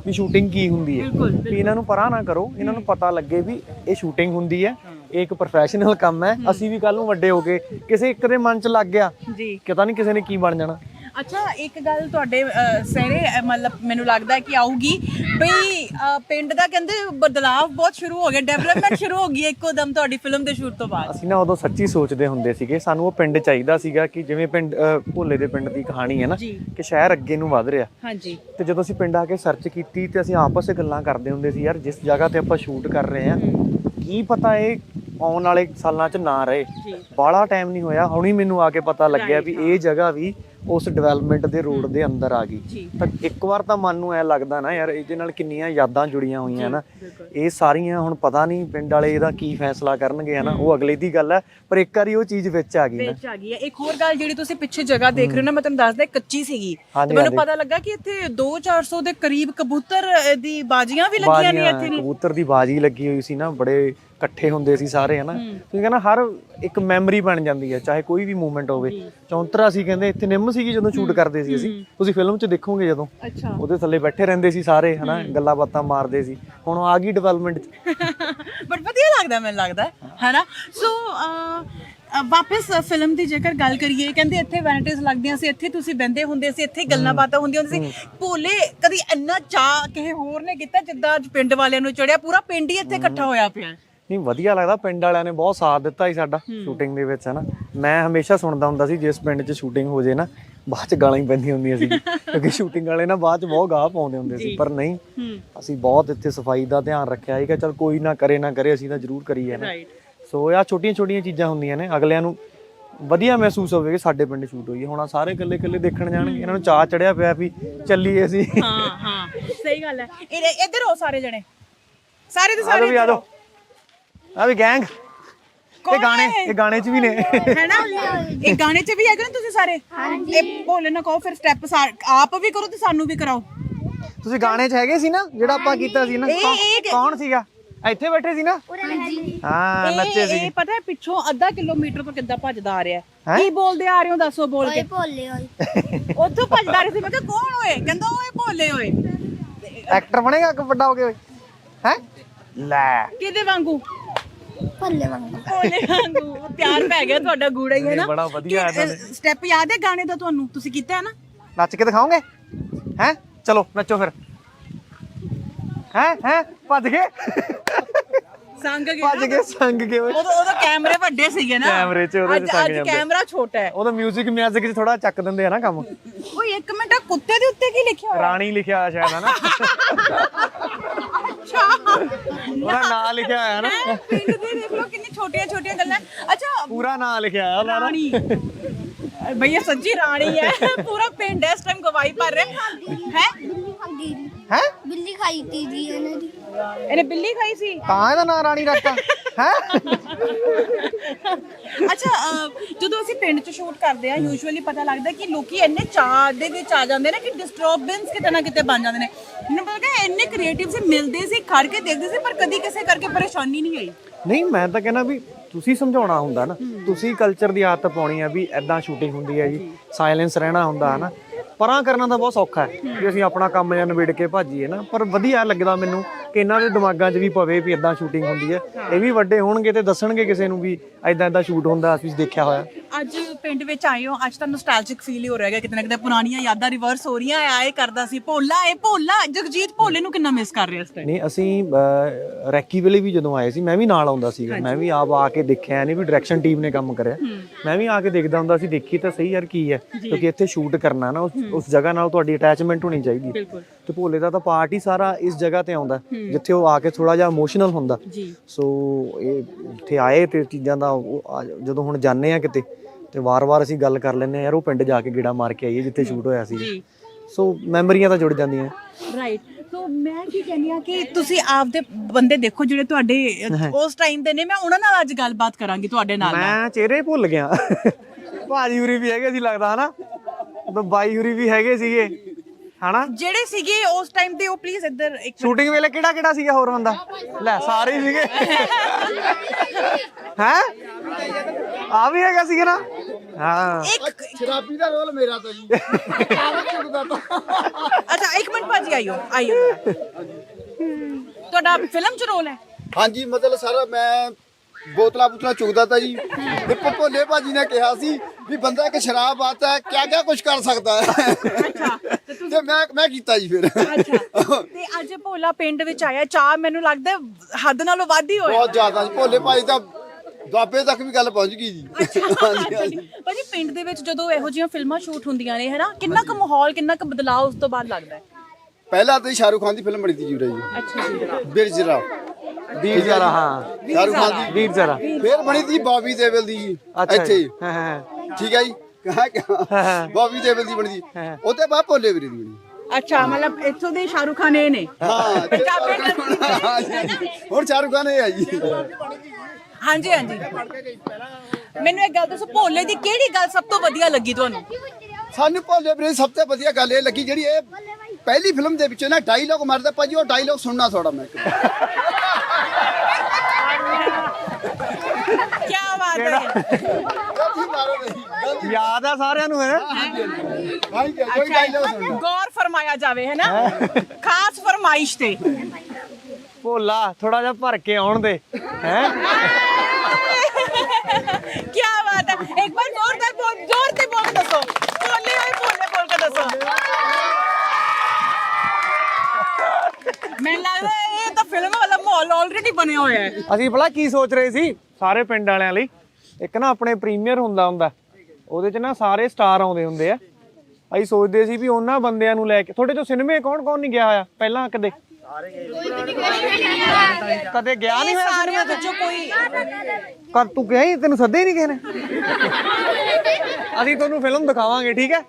ਵੀ ਸ਼ੂਟਿੰਗ ਕੀ ਹੁੰਦੀ ਹੈ। ਵੀ ਇਹਨਾਂ ਨੂੰ ਪਰਾਂ ਨਾ ਕਰੋ ਇਹਨਾਂ ਨੂੰ ਪਤਾ ਲੱਗੇ ਵੀ ਇਹ ਸ਼ੂਟਿੰਗ ਹੁੰਦੀ ਹੈ ਇਹ ਇੱਕ ਪ੍ਰੋਫੈਸ਼ਨਲ ਕੰਮ ਹੈ। ਅਸੀਂ ਵੀ ਕੱਲ ਨੂੰ ਵੱਡੇ ਹੋ ਕੇ ਕਿਸੇ ਇੱਕ ਦੇ ਮਨ 'ਚ ਲੱਗ ਗਿਆ ਜੀ। ਪਤਾ ਨਹੀਂ ਕਿਸੇ ਨੇ ਕੀ ਬਣ ਜਾਣਾ। ਅੱਛਾ ਇੱਕ ਗੱਲ ਤੁਹਾਡੇ ਸਹਿਰੇ ਮਤਲਬ ਮੈਨੂੰ ਲੱਗਦਾ ਹੈ ਕਿ ਆਊਗੀ। ਬਈ ਪਿੰਡ ਦਾ ਕਹਿੰਦੇ ਬਦਲਾਵ ਬਹੁਤ ਸ਼ੁਰੂ ਹੋ ਗਿਆ ਡਿਵੈਲਪਮੈਂਟ ਸ਼ੁਰੂ ਹੋ ਗਈ ਹੈ ਇੱਕੋ ਦਮ ਤੁਹਾਡੀ ਫਿਲਮ ਦੇ ਸ਼ੂਟ ਤੋਂ ਬਾਅਦ। ਅਸੀਂ ਨਾ ਉਦੋਂ ਸੱਚੀ ਸੋਚਦੇ ਹੁੰਦੇ ਸੀਗੇ ਸਾਨੂੰ ਉਹ ਪਿੰਡ ਚਾਹੀਦਾ ਸੀਗਾ ਕਿ ਜਿਵੇਂ ਪਿੰਡ ਭੋਲੇ ਦੇ ਪਿੰਡ ਦੀ ਕਹਾਣੀ ਹੈ ਨਾ। ਕਿ ਸ਼ਹਿਰ ਅੱਗੇ ਨੂੰ ਵਧ ਰਿਹਾ। ਹਾਂਜੀ। ਤੇ ਜਦੋਂ ਅਸੀਂ ਪਿੰਡ ਆ ਕੇ ਸਰਚ ਕੀਤੀ ਤੇ ਅਸੀਂ ਆਪਸ ਵਿੱਚ ਗੱਲਾਂ ਕਰਦੇ ਹੁੰਦੇ ਸੀ ਯਾਰ ਜਿਸ ਜਗ੍ਹਾ ਤੇ ਆਪਾਂ ਸ਼ੂਟ ਕਰ ਰਹੇ ਆ ਕੀ ਪਤਾ ਇਹ ਆਉਣ ਵਾਲੇ ਸਾਲਾਂ 'ਚ ਨਾ ਰਹੇ। ਜੀ। ਬਾਹਲਾ ਟਾਈਮ ਨਹੀਂ ਹੋਇਆ ਹੁਣੀ ਮੈਨੂੰ ਆ ਕੇ ਪਤਾ ਲੱਗਿਆ ਵੀ ਇਹ ਜਗ੍ਹਾ ਵੀ ਉਸ ਡਿਵੈਲਪਮੈਂਟ ਦੇ ਰੋਡ ਦੇ ਅੰਦਰ ਆ ਗਈ। ਤਾਂ ਇੱਕ ਵਾਰ ਤਾਂ ਮਨ ਨੂੰ ਐ ਲੱਗਦਾ ਨਾ ਯਾਰ ਇਹਦੇ ਨਾਲ ਕਿੰਨੀਆਂ ਯਾਦਾਂ ਜੁੜੀਆਂ ਹੋਈਆਂ ਨਾ। ਇਹ ਸਾਰੀਆਂ ਹੁਣ ਪਤਾ ਨਹੀਂ ਪਿੰਡ ਵਾਲੇ ਇਹਦਾ ਕੀ ਫੈਸਲਾ ਕਰਨਗੇ ਹਨਾ? ਉਹ ਅਗਲੇ ਦੀ ਗੱਲ ਹੈ ਪਰ ਇੱਕ ਵਾਰੀ ਉਹ ਚੀਜ਼ ਵਿੱਚ ਆ ਗਈ ਨਾ। ਵਿੱਚ ਆ ਗਈ ਹੈ। ਇੱਕ ਹੋਰ ਗੱਲ ਜਿਹੜੀ ਤੁਸੀਂ ਪਿੱਛੇ ਜਗ੍ਹਾ ਦੇਖ ਰਹੇ ਹੋ ਨਾ ਮੈਂ ਤੁਹਾਨੂੰ ਦੱਸਦਾ ਕੱਚੀ ਸੀਗੀ। ਤੇ ਮੈਨੂੰ। ਪਤਾ ਲੱਗਾ ਕਿ ਇੱਥੇ 2-400 ਦੇ ਕਰੀਬ ਕਬੂਤਰ ਦੀ ਬਾਜੀਆਂ ਵੀ ਲੱਗੀਆਂ ਨੇ ਇੱਥੇ। ਕਬੂਤਰ ਦੀ ਬਾਜੀ ਲੱਗੀ ਹੋਈ ਸੀ ਨਾ ਬੜੇ ਇਕੱਠੇ ਹੁੰਦੇ ਸੀ ਸਾਰੇ ਹਨਾ? ਤੁਸੀਂ ਕਹਿੰਦਾ ਹਰ ਇੱਕ ਮੈਮਰੀ ਬਣ ਜਾਂਦੀ ਹੈ ਚਾਹੇ ਕੋਈ ਵੀ ਮੂਵਮੈਂਟ ਹੋਵੇ। ਚੌਂਤਰਾ ਸੀ ਕਹਿੰਦੇ ਇੱਥੇ ਨਿੰਮ ਸੀਗੀ ਜਦੋਂ ਸ਼ੂਟ ਕਰਦੇ ਸੀ ਅਸੀਂ। ਤੁਸੀਂ ਫਿਲਮ 'ਚ ਦੇਖੋਗੇ ਜਦੋਂ? ਉਹਦੇ ਥੱਲੇ ਬੈਠੇ ਰਹਿੰਦੇ ਸੀ ਸਾਰੇ ਹਨਾ? ਗੱਲਾਂ ਬਾਤਾਂ ਮਾਰਦੇ ਸੀ। ਹੁਣ ਆ ਗਈ ਡਿਵੈਲਪਮੈਂਟ ਬਟ ਵਧੀਆ ਲੱਗਦਾ ਮੈਨੂੰ ਲੱਗਦਾ ਹੈਨਾ? ਸੋ ਵਾਪਸ ਫਿਲਮ ਦੀ ਜੇਕਰ ਗੱਲ ਕਰੀਏ ਕਹਿੰਦੇ ਇੱਥੇ ਵੈਨਿਟੀਜ਼ ਲੱਗਦੀਆਂ ਸੀ ਇੱਥੇ ਤੁਸੀਂ ਬੰਦੇ ਹੁੰਦੇ ਸੀ ਇੱਥੇ ਗੱਲਾਂ ਬਾਤਾਂ ਹੁੰਦੀਆਂ ਹੁੰਦੀਆਂ ਸੀ। ਭੋਲੇ ਕਦੀ ਇੰਨਾ ਚਾਹ ਕਿਸੇ ਹੋਰ ਨੇ ਕੀਤਾ ਜਿੱਦਾਂ ਅੱਜ ਪਿੰਡ ਵਾਲਿਆਂ ਨੂੰ ਚੜਿਆ ਪੂਰਾ ਪਿੰਡ ਹੀ ਇੱਥੇ ਇਕੱਠਾ ਹੋਇਆ ਪਿਆ। ਨਹੀਂ ਵਧੀਆ ਲੱਗਦਾ ਪਿੰਡ ਵਾਲਿਆਂ ਨੇ ਬਹੁਤ ਸਾਥ ਦਿੱਤਾ ਸੀ ਸਾਡਾ ਸ਼ੂਟਿੰਗ ਦੇ ਵਿੱਚ ਹਨਾ। ਮੈਂ ਹਮੇਸ਼ਾ ਸੁਣਦਾ ਹੁੰਦਾ ਸੀ ਜਿਸ ਪਿੰਡ 'ਚ ਸ਼ੂਟਿੰਗ ਹੋ ਜੇ ਨਾ ਬਾਅਦ 'ਚ ਗਾਲਾਂ ਹੀ ਪੈਂਦੀਆਂ ਹੁੰਦੀਆਂ ਸੀ ਕਿਉਂਕਿ ਸ਼ੂਟਿੰਗ ਵਾਲੇ ਨਾ ਬਾਅਦ 'ਚ ਬਹੁਤ ਗਾਹ ਪਾਉਂਦੇ ਹੁੰਦੇ ਸੀ ਪਰ ਨਹੀਂ ਅਸੀਂ ਬਹੁਤ ਇੱਥੇ ਸਫ਼ਾਈ ਦਾ ਧਿਆਨ ਰੱਖਿਆ ਸੀਗਾ ਚਲ ਕੋਈ ਨਾ ਕਰੇ ਨਾ ਕਰੇ ਅਸੀਂ ਤਾਂ ਜ਼ਰੂਰ ਕਰੀਏ ਨਾ ਸੋ ਇਹ ਛੋਟੀਆਂ ਛੋਟੀਆਂ ਚੀਜ਼ਾਂ ਹੁੰਦੀਆਂ ਨੇ ਅਗਲਿਆਂ ਨੂੰ ਵਧੀਆ ਮਹਿਸੂਸ ਹੋਵੇ ਕਿ ਸਾਡੇ ਪਿੰਡ ਸ਼ੂਟ ਹੋਈ ਹੈ। ਹੁਣ ਸਾਰੇ ਇਕੱਲੇ ਇਕੱਲੇ ਦੇਖਣ ਜਾਣਗੇ ਇਹਨਾਂ ਨੂੰ ਚਾਹ ਚੜਿਆ ਪਿਆ ਵੀ ਚੱਲੀਏ ਅਸੀਂ। ਹਾਂ ਹਾਂ ਸਹੀ ਗੱਲ ਹੈ। ਇਹ ਇੱਧਰ ਹੋ ਸਾਰੇ ਜਣੇ। ਸਾਰੇ ਦੇ ਸਾਰੇ ਆ ਜਾਓ। ਆ ਵੀ ਗੈਂਗ। ਇਹ ਗਾਣੇ ਇਹ ਗਾਣੇ 'ਚ ਵੀ ਨੇ। ਹੈ ਨਾ ਇਹ ਗਾਣੇ 'ਚ ਵੀ ਹੈਗੇ ਨਾ ਤੁਸੀਂ ਸਾਰੇ? ਇਹ ਭੋਲੇ ਨਾ ਕਹੋ ਫਿਰ ਸਟੈਪ ਆਪ ਵੀ ਕਰੋ ਤੇ ਸਾਨੂੰ ਵੀ ਕਰਾਓ। ਤੁਸੀਂ ਗਾਣੇ 'ਚ ਹੈਗੇ ਸੀ ਨਾ ਜਿਹੜਾ ਆਪਾਂ ਕੀਤਾ ਸੀ ਨਾ ਇਹ- ਕੌਣ- ਕੌਣ ਸੀਗਾ? ਇੱਥੇ ਬੈਠੇ ਸੀ ਨਾ? ਹਾਂ ਨੱਚੇ ਇਹ ਸੀ। ਇਹ ਪਤਾ ਹੈ ਪਿੱਛੋਂ ਅੱਧਾ ਕਿਲੋਮੀਟਰ ਤੋਂ ਕਿੱਦਾਂ ਭੱਜਦਾ ਆ ਰਿਹਾ। ਹੈ। ਹੈਂ? ਕੀ ਬੋਲਦੇ ਆ ਰਹੇ ਹੋ? ਦੱਸੋ ਬੋਲ ਕੇ। ਭੋਲੇ ਹੋਏ ਉੱਥੋਂ ਭੱਜਦਾ ਰਿਹਾ ਸੀ। ਮੈਂ ਕਿਹਾ ਕੌਣ ਹੋਏ ਕਹਿੰਦਾ ਓਏ ਭੋਲੇ ਹੋਏ ਐਕਟਰ ਬਣੇਗਾ ਕਿ ਵੱਡਾ ਹੋ ਕੇ ਹੈ? ਲੈ। ਕਿਹਦੇ ਵਾਂਗੂ? ਭੋਲੇ ਵਾਂਗੂ। ਭੋਲੇ ਵਾਂਗੂ। ਪਿਆਰ ਪੈ ਗਿਆ ਤੁਹਾਡਾ ਗੂੜਾ ਹੀ ਹੈ ਨਾ? ਬੜਾ ਵਧੀਆ ਹੈ ਤੁਹਾਡੇ। ਸਟੈਪ ਯਾਦ ਹੈ ਗਾਣੇ ਦਾ ਤੁਹਾਨੂੰ? ਤੁਸੀਂ ਕੀਤਾ ਹੈ ਨਾ? ਨੱਚ ਕੇ ਦਿਖਾਓਗੇ? ਹੈ? ਚਲੋ ਨੱਚੋ ਫਿਰ। ਹੈ? ਹੈ? ਭੱਜ ਗਏ? ਸੰਗ ਗਏ ਭੱਜ ਗਏ ਸੰਗ ਗਏ। ਓਏ। ਉਦੋਂ ਉਦੋਂ ਕੈਮਰੇ ਵੱਡੇ ਸੀਗੇ ਨਾ। ਕੈਮਰੇ 'ਚ ਉਹਦੇ 'ਚ ਅੱਜ ਸੰਗ ਅੱਜ ਜਾਂਦੇ। ਕੈਮਰਾ ਛੋਟਾ ਹੈ। ਉਹਦਾ 뮤직 ਮਿਊਜ਼ਿਕ 'ਚ ਥੋੜਾ ਚੱਕ ਦਿੰਦੇ ਆ ਨਾ ਕੰਮ। ਓਏ ਇੱਕ ਮਿੰਟ ਆਹ ਕੁੱਤੇ ਦੇ ਉੱਤੇ ਕੀ ਲਿਖਿਆ ਹੋਇਆ? ਰਾਣੀ ਲਿਖਿਆ ਹੋਇਆ ਸ਼ਾਇਦ ਹੈ ਨਾ? ਉਹਦਾ ਨਾਂ ਲਿਖਿਆ ਹੋਇਆ ਨਾ। ਹੈਂ? ਪਿੰਡ ਦੇ ਦੇਖ ਲਓ ਕਿੰਨੀ ਛੋਟੀਆਂ ਛੋਟੀਆਂ ਗੱਲਾਂ। ਅੱਛਾ ਪੂਰਾ ਨਾਂ ਲਿਖਿਆ ਹੋਇਆ ਉਹਦਾ ਨਾ ਰਾਣੀ। ਭਈਆ ਸੱਚੀ ਰਾਣੀ ਹੈ। ਪੂਰਾ ਪਿੰਡ ਇਸ ਟਾਈਮ ਗਵਾਹੀ ਭਰ ਰਿਹਾ। ਹੈ? ਬਿੱਲੀ। ਹੈ? ਬਿੱਲੀ ਖਾਈ ਤੀ ਜੀ ਇਹਨਾਂ ਦੀ। ਇਹਨੇ ਬਿੱਲੀ ਖਾਈ ਸੀ। ਤਾਂ ਇਹਦਾ ਨਾਂ ਰਾਣੀ ਰੱਖਤਾ। ਹੈ? ਅੱਛਾ ਅਹ, ਜਦੋਂ ਅਸੀਂ ਪਿੰਡ 'ਚ ਸ਼ੂਟ ਕਰਦੇ ਆ ਯੂਜੂਅਲੀ ਪਤਾ ਲੱਗਦਾ ਕਿ ਲੋਕੀ ਇੰਨੇ ਚਾਹ ਦੇ ਵਿੱਚ ਆ ਜਾਂਦੇ ਨੇ ਕਿ ਡਿਸਟਰਬੈਂਸ ਕਿਤੇ ਨਾ ਕਿਤੇ ਬਣ ਜਾਂਦੇ ਨੇ। ਮੈਨੂੰ ਪਤਾ ਕਿ ਇੰਨੇ ਕ੍ਰੀਏਟਿਵ ਸੀ ਮਿਲਦੇ ਸੀ ਖੜ ਕੇ ਦੇਖਦੇ ਸੀ ਪਰ ਕਦੀ ਕਿਸੇ ਕਰਕੇ ਪਰੇਸ਼ਾਨੀ ਨਹੀਂ ਆਈ। ਨਹੀਂ ਮੈਂ ਤਾਂ ਕਹਿੰਦਾ ਵੀ ਤੁਸੀਂ ਸਮਝਾਉਣਾ ਹੁੰਦਾ ਨਾ। ਤੁਸੀਂ ਕਲਚਰ ਦੀ ਆਦਤ ਪਾਉਣੀ ਆ ਵੀ ਐਦਾਂ ਸ਼ੂਟਿੰਗ ਹੁੰਦੀ ਹੈ ਜੀ ਸਾਇਲੈਂਸ ਰਹਿਣਾ ਹੁੰਦਾ ਹੈ ਨਾ ਪਰਾਂ ਕਰਨਾ ਤਾਂ ਬਹੁਤ ਸੌਖਾ ਹੈ ਕਿ ਅਸੀਂ ਆਪਣਾ ਕੰਮ ਜਾਂ ਨਿਬੇੜ ਕੇ ਭਾਜੀਏ ਨਾ। ਪਰ ਵਧੀਆ ਲੱਗਦਾ ਮੈਨੂੰ ਕਿ ਇਹਨਾਂ ਦੇ ਦਿਮਾਗਾਂ 'ਚ ਵੀ ਪਵੇ ਵੀ ਐਦਾਂ ਸ਼ੂਟਿੰਗ ਹੁੰਦੀ ਹੈ। ਇਹ ਵੀ ਵੱਡੇ ਹੋਣਗੇ ਤੇ ਦੱਸਣਗੇ ਕਿਸੇ ਨੂੰ ਵੀ ਐਦਾਂ ਐਦਾਂ ਸ਼ੂਟ ਹੁੰਦਾ, ਅਸੀਂ ਦੇਖਿਆ ਹੋਇਆ। ਅੱਜ ਪਿੰਡ ਵਿੱਚ ਆਏ ਹੋ ਅੱਜ ਤਾਂ ਨੋਸਟੈਲਜਿਕ ਫੀਲ ਹੀ ਹੋ ਰਿਹਾ ਹੈ ਕਿਤੇ ਨਾ ਕਿਤੇ ਪੁਰਾਣੀਆਂ ਯਾਦਾਂ ਰਿਵਰਸ ਹੋ ਰਹੀਆਂ ਆ ਇਹ ਕਰਦਾ ਸੀ। ਭੋਲਾ ਇਹ ਭੋਲਾ ਜਗਜੀਤ ਭੋਲੇ ਨੂੰ ਕਿੰਨਾ ਮਿਸ ਕਰ ਰਿਹਾ ਇਸ ਟਾਈਮ ਨਹੀਂ ਅਸੀਂ ਅਹ, ਰੈਕੀ ਵੇਲੇ ਵੀ ਜਦੋਂ ਆਏ ਸੀ ਮੈਂ ਵੀ ਨਾਲ ਆਉਂਦਾ ਸੀਗਾ। ਮੈਂ ਵੀ ਆਪ ਆ ਕੇ ਦੇਖਿਆ ਨਹੀਂ ਵੀ ਡਾਇਰੈਕਸ਼ਨ ਟੀਮ ਨੇ ਕੰਮ ਕਰਿਆ। ਮੈਂ ਵੀ ਆ ਕੇ ਦੇਖਦਾ ਹੁੰਦਾ ਸੀ ਦੇਖੀ ਤਾਂ ਸਹੀ ਯਾਰ ਕੀ ਹੈ ਕਿਉਂਕਿ ਇੱਥੇ ਸ਼ੂਟ ਕਰਨਾ ਨਾ ਉਸ ਉਸ ਜਗ੍ਹਾ ਨਾਲ ਤੁਹਾਡੀ ਅਟੈਚਮੈਂਟ ਹੋਣੀ ਚਾਹੀਦੀ। ਹੈ ਬਿਲਕੁਲ। ਤੇ ਭੋਲੇ ਦਾ ਤਾਂ ਪਾਰਟ ਹੀ ਸਾਰਾ ਇਸ ਜਗ੍ਹਾ ਤੇ ਆਉਂਦਾ ਜਿੱਥੇ ਉਹ ਆ ਕੇ ਥੋੜਾ ਜਿਹਾ ਇਮੋਸ਼ਨਲ ਹੁੰਦਾ। ਜੀ। ਸੋ ਇਹ ਇੱਥੇ ਆਏ ਤੇ ਚੀਜ਼ਾਂ ਦਾ ਉਹ ਆ- ਜਦੋਂ ਹੁਣ ਜਾਂਦੇ ਆ ਕਿਤੇ ਤੇ ਵਾਰ-ਵਾਰ ਅਸੀਂ ਗੱਲ ਕਰ ਲੈਂਦੇ ਆ ਯਾਰ ਉਹ ਪਿੰਡ ਜਾ ਕੇ ਗੇੜਾ ਮਾਰ ਕੇ ਆਈਏ ਜਿੱਥੇ ਸ਼ੂਟ ਹੋਇਆ ਸੀ। ਜੀ ਸੋ ਮੈਮਰੀਆਂ ਤਾਂ ਜੁੜ ਜਾਂਦੀਆਂ। ਰਾਈਟ ਸੋ ਮੈਂ ਕੀ ਕਹਿੰਦੀ ਆ ਕਿ ਤੁਸੀਂ ਆਪਦੇ ਬੰਦੇ ਦੇਖੋ ਜਿਹੜੇ ਤੁਹਾਡੇ ਉਸ ਟਾਈਮ ਦੇ ਨੇ। ਮੈਂ ਉਹਨਾਂ ਨਾਲ ਅੱਜ ਗੱਲਬਾਤ ਕਰਾਂਗੀ ਤੁਹਾਡੇ ਨਾਲ ਮੈਂ ਚਿਹਰੇ ਭੁੱਲ ਗਿਆ। ਭਾਜੀ ਹੁਰੀ ਵੀ ਹੈਗੇ ਸੀ ਲੱਗਦਾ ਹਨਾ? ਉਦੋਂ ਬਾਈ ਹੁਰੀ ਵੀ ਹੈਗੇ ਸੀਗੇ। ਹਨਾ? ਜਿਹੜੇ ਸੀਗੇ ਉਸ ਟਾਈਮ ਤੇ ਉਹ ਪਲੀਜ਼ ਇੱਧਰ ਇੱਕ ਸ਼ੂਟਿੰਗ ਵੇਲੇ ਕਿਹੜਾ ਕਿਹੜਾ ਸੀਗਾ ਹੋਰ ਬੰਦਾ? ਲੈ ਸਾਰੇ ਹੀ ਸੀਗੇ। ਹੈ? ਆ ਵੀ ਹੈਗਾ ਸੀਗਾ ਨਾ? ਹਾਂ। ਇੱਕ ਸ਼ਰਾਬੀ ਦਾ ਰੋਲ ਮੇਰਾ ਤਾਂ ਜੀ। ਤਾਂ ਅੱਛਾ ਇੱਕ ਮਿੰਟ ਭਾਜੀ ਆਇਓ ਆਇਓ। ਤੁਹਾਡਾ ਫਿਲਮ ਚ ਰੋਲ ਹੈ? ਹਾਂਜੀ ਮਤਲਬ ਸਰ ਮੈਂ ਬੋਤਲਾਂ ਬੁਤਲਾਂ ਚੁਗਦਾ ਤਾ ਜੀ। ਤੇ ਭੋਲੇ ਭਾਜੀ ਨੇ ਕਿਹਾ ਸੀ ਵੀ ਬੰਦਾ ਇੱਕ ਸ਼ਰਾਬ ਆਤਾ ਹੈ ਕਿਆ ਕਿਆ ਕੁਝ ਕਰ ਸਕਦਾ ਹੈ। ਅੱਛਾ ਤੇ ਮੈਂ ਮੈਂ ਕੀਤਾ ਜੀ ਫਿਰ। ਅੱਛਾ ਤੇ ਅੱਜ ਭੋਲਾ ਪਿੰਡ ਵਿੱਚ ਆਇਆ ਚਾਹ ਮੈਨੂੰ ਲੱਗਦਾ ਹੈ ਹੱਦ ਨਾਲੋਂ ਵੱਧ ਹੀ ਹੋਇਆ। ਬਹੁਤ ਜ਼ਿਆਦਾ ਜੀ ਭੋਲੇ ਭਾਜੀ ਤਾਂ ਦੁਆਬੇ ਤੱਕ ਵੀ ਗੱਲ ਪਹੁੰਚ ਗਈ ਜੀ। ਹਾਂਜੀ ਹਾਂਜੀ। ਭਾਜੀ ਪਿੰਡ ਦੇ ਵਿੱਚ ਜਦੋਂ ਇਹੋ ਜਿਹੀਆਂ ਫਿਲਮਾਂ ਸ਼ੂਟ ਹੁੰਦੀਆਂ ਨੇ ਹੈਨਾ ਕਿੰਨਾ ਕੁ ਮਾਹੌਲ ਕਿੰਨਾ ਕੁ ਬਦਲਾਅ ਉਸ ਤੋਂ ਬਾਅਦ ਲੱਗਦਾ ਹੈ? ਪਹਿਲਾਂ ਤਾਂ ਜੀ ਸ਼ਾਹਰੁਖ ਖਾਨ ਦੀ ਫਿਲਮ ਬਣੀ ਸੀ ਜੀ ਜੀ। ਅੱਛਾ ਜੀ। ਬਿਰਜਰਾ ਵੀਰ ਜ਼ਰਾ ਹਾਂ। ਸ਼ਾਹਰੁਖ ਖਾਨ ਦੀ ਵੀਰ ਜ਼ਰਾ। ਫਿਰ ਬਣੀ ਸੀ ਬੌਬੀ ਦੇਵਲ ਦੀ ਜੀ ਅੱਛਾ ਇੱਥੇ ਜੀ। ਹਾਂ ਹਾਂ ਠੀਕ ਹੈ ਜੀ। ਕਹਾ ਕਹਾ। ਬੌਬੀ ਦੇਵਲ ਦੀ ਬਣੀ ਸੀ। ਉਹਦੇ ਬਾਅਦ ਭੋਲੇ ਵੀਰੇ ਦੀ ਬਣੀ। ਅੱਛਾ ਮਤਲਬ ਇੱਥੋਂ ਦੇ ਸ਼ਾਹਰੁਖ ਖਾਨ ਇਹ ਨੇ? ਹਾਂ ਤੇ- ਹਾਂਜੀ। ਹੁਣ ਸ਼ਾਹਰੁਖ ਖਾਨ ਇਹ ਹੈ ਜੀ। ਹਾਂਜੀ ਹਾਂਜੀ। ਮੈਨੂੰ ਇੱਕ ਗੱਲ ਦੱਸੋ ਭੋਲੇ ਦੀ ਕਿਹੜੀ ਗੱਲ ਸਭ ਤੋਂ ਵਧੀਆ ਲੱਗੀ ਤੁਹਾਨੂੰ? ਸਾਨੂੰ ਭੋਲੇ ਵੀਰੇ ਦੀ ਸਭ ਤੋਂ ਵਧੀਆ ਗੱਲ ਇਹ ਲੱਗੀ ਜਿਹੜੀ ਇਹ ਪਹਿਲੀ ਫਿਲਮ ਦੇ ਵਿੱਚੋਂ ਨਾ ਡਾਇਲੌਗ ਮਾਰਦਾ ਭਾਜੀ ਉਹ ਡਾਇਲੌਗ ਸੁਣਨਾ ਥੋੜਾ ਮੈਂ ਕੀ ਬਾਤ ਹੈ। ਯਾਦ ਆ ਸਾਰਿਆਂ ਨੂੰ ਹੈ? ਭਾਈ ਕੋਈ ਡਾਇਲੌਗ ਸੁਣਨਾ ਗੌਰ ਫਰਮਾਇਆ ਜਾਵੇ ਹੈ ਨਾ? ਖਾਸ ਫਰਮਾਇਸ਼ ਤੇ। ਭੋਲਾ ਥੋੜਾ ਜਿਹਾ ਭਰ ਕੇ ਆਉਣ ਦੇ ਹੈ ਕੀ ਬਾਤ ਹੈ ਇੱਕ ਵਾਰ ਜ਼ੋਰਦਾਰ ਬੋਲ ਜ਼ੋਰ ਤੇ ਬੋਲ ਕੇ ਦੱਸੋ ਭੋਲੇ ਹੋਏ ਭੋਲੇ ਬੋਲ ਕੇ ਦੱਸੋ ਮੈਨੂੰ ਲੱਗਦਾ ਹੈ ਇਹ ਤਾਂ ਫਿਲਮ ਵਾਲਾ ਮਾਹੌਲ ਆਲਰੇਡੀ ਬਣਿਆ ਹੋਇਆ ਹੈ? ਅਸੀਂ ਭਲਾ ਕੀ ਸੋਚ ਰਹੇ ਸੀ? ਸਾਰੇ ਪਿੰਡ ਵਾਲਿਆਂ ਲਈ ਇੱਕ ਨਾ ਆਪਣੇ ਪ੍ਰੀਮੀਅਰ ਹੁੰਦਾ ਹੁੰਦਾ ਉਹਦੇ 'ਚ ਨਾ ਸਾਰੇ ਸਟਾਰ ਆਉਂਦੇ ਹੁੰਦੇ ਆ। ਅਸੀਂ ਸੋਚਦੇ ਸੀ ਵੀ ਉਹਨਾਂ ਬੰਦਿਆਂ ਨੂੰ ਲੈ ਕੇ ਤੁਹਾਡੇ ਤੋਂ ਸਿਨੇਮੇ ਕੌਣ ਕੌਣ ਨਹੀਂ ਗਿਆ ਹੋਇਆ ਪਹਿਲਾਂ ਕਦੇ ਕਦੇ ਗਿਆ ਨਹੀਂ ਹੋਇਆ ਸਾਰਿਆਂ ਵਿੱਚੋਂ ਕੋਈ ਕਰ ਤੂੰ ਗਿਆ ਹੀ ਤੈਨੂੰ ਸੱਦੇ ਹੀ ਨਹੀਂ ਕਿਸੇ ਨੇ? ਅਸੀਂ ਤੁਹਾਨੂੰ ਫਿਲਮ ਦਿਖਾਵਾਂਗੇ ਠੀਕ ਹੈ?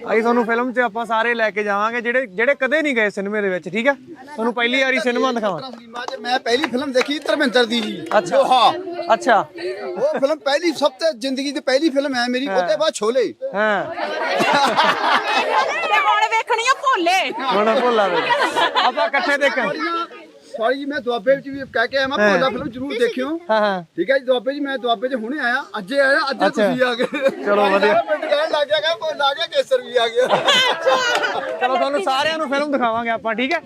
ਅਸੀਂ ਤੁਹਾਨੂੰ ਫਿਲਮ 'ਚ ਆਪਾਂ ਸਾਰੇ ਲੈ ਕੇ ਜਾਵਾਂਗੇ ਜਿਹੜੇ ਜਿਹੜੇ ਕਦੇ ਨਹੀਂ ਗਏ ਸਿਨੇਮੇ ਦੇ ਵਿੱਚ ਠੀਕ ਹੈ? ਤੁਹਾਨੂੰ ਪਹਿਲੀ ਵਾਰੀ ਸਿਨੇਮਾ ਦਿਖਾਵਾਂ। 'ਚ ਮੈਂ ਪਹਿਲੀ ਫਿਲਮ ਦੇਖੀ ਧਰਮਿੰਦਰ ਦੀ ਜੀ ਅੱਛਾ। ਲੋਹਾ। ਅੱਛਾ। ਉਹ ਫਿਲਮ ਪਹਿਲੀ ਸਭ ਤੋਂ ਜ਼ਿੰਦਗੀ ਦੀ ਪਹਿਲੀ ਫਿਲਮ ਹੈ ਮੇਰੀ ਉਹਦੇ ਬਾਅਦ ਛੋਲੇ। ਹਾਂ। ਤੇ ਹੁਣ ਵੇਖਣੀ ਆ ਭੋਲੇ। ਹੁਣ ਭੁੱਲਾ ਵੇ ਆਪਾਂ ਇਕੱਠੇ ਦੇਖਾਂ ਸੌਰੀ ਜੀ ਮੈਂ ਦੁਆਬੇ ਵਿੱਚ ਵੀ ਕਹਿ ਕੇ ਆਇਆ ਮੈਂ ਭੋਲਾ ਫਿਲਮ ਜ਼ਰੂਰ ਦੇਖਿਓ। ਹਾਂ ਹਾਂ। ਠੀਕ ਹੈ ਜੀ ਦੁਆਬੇ ਜੀ ਮੈਂ ਦੁਆਬੇ 'ਚ ਹੁਣੇ ਆਇਆ ਅੱਜੇ ਆਇਆ ਅੱਜੇ ਅੱਛਾ। ਤੁਸੀਂ ਆ ਗਏ। ਚਲੋ ਵਧੀਆ। ਪਿੰਡ ਕਹਿਣ ਲੱਗ ਗਿਆ ਕਿ ਆ ਗਿਆ ਕੇਸਰ ਵੀ ਆ ਗਿਆ। ਚਲੋ ਤੁਹਾਨੂੰ ਸਾਰਿਆਂ ਨੂੰ ਫਿਲਮ ਦਿਖਾਵਾਂਗੇ ਆਪਾਂ ਠੀਕ ਹੈ?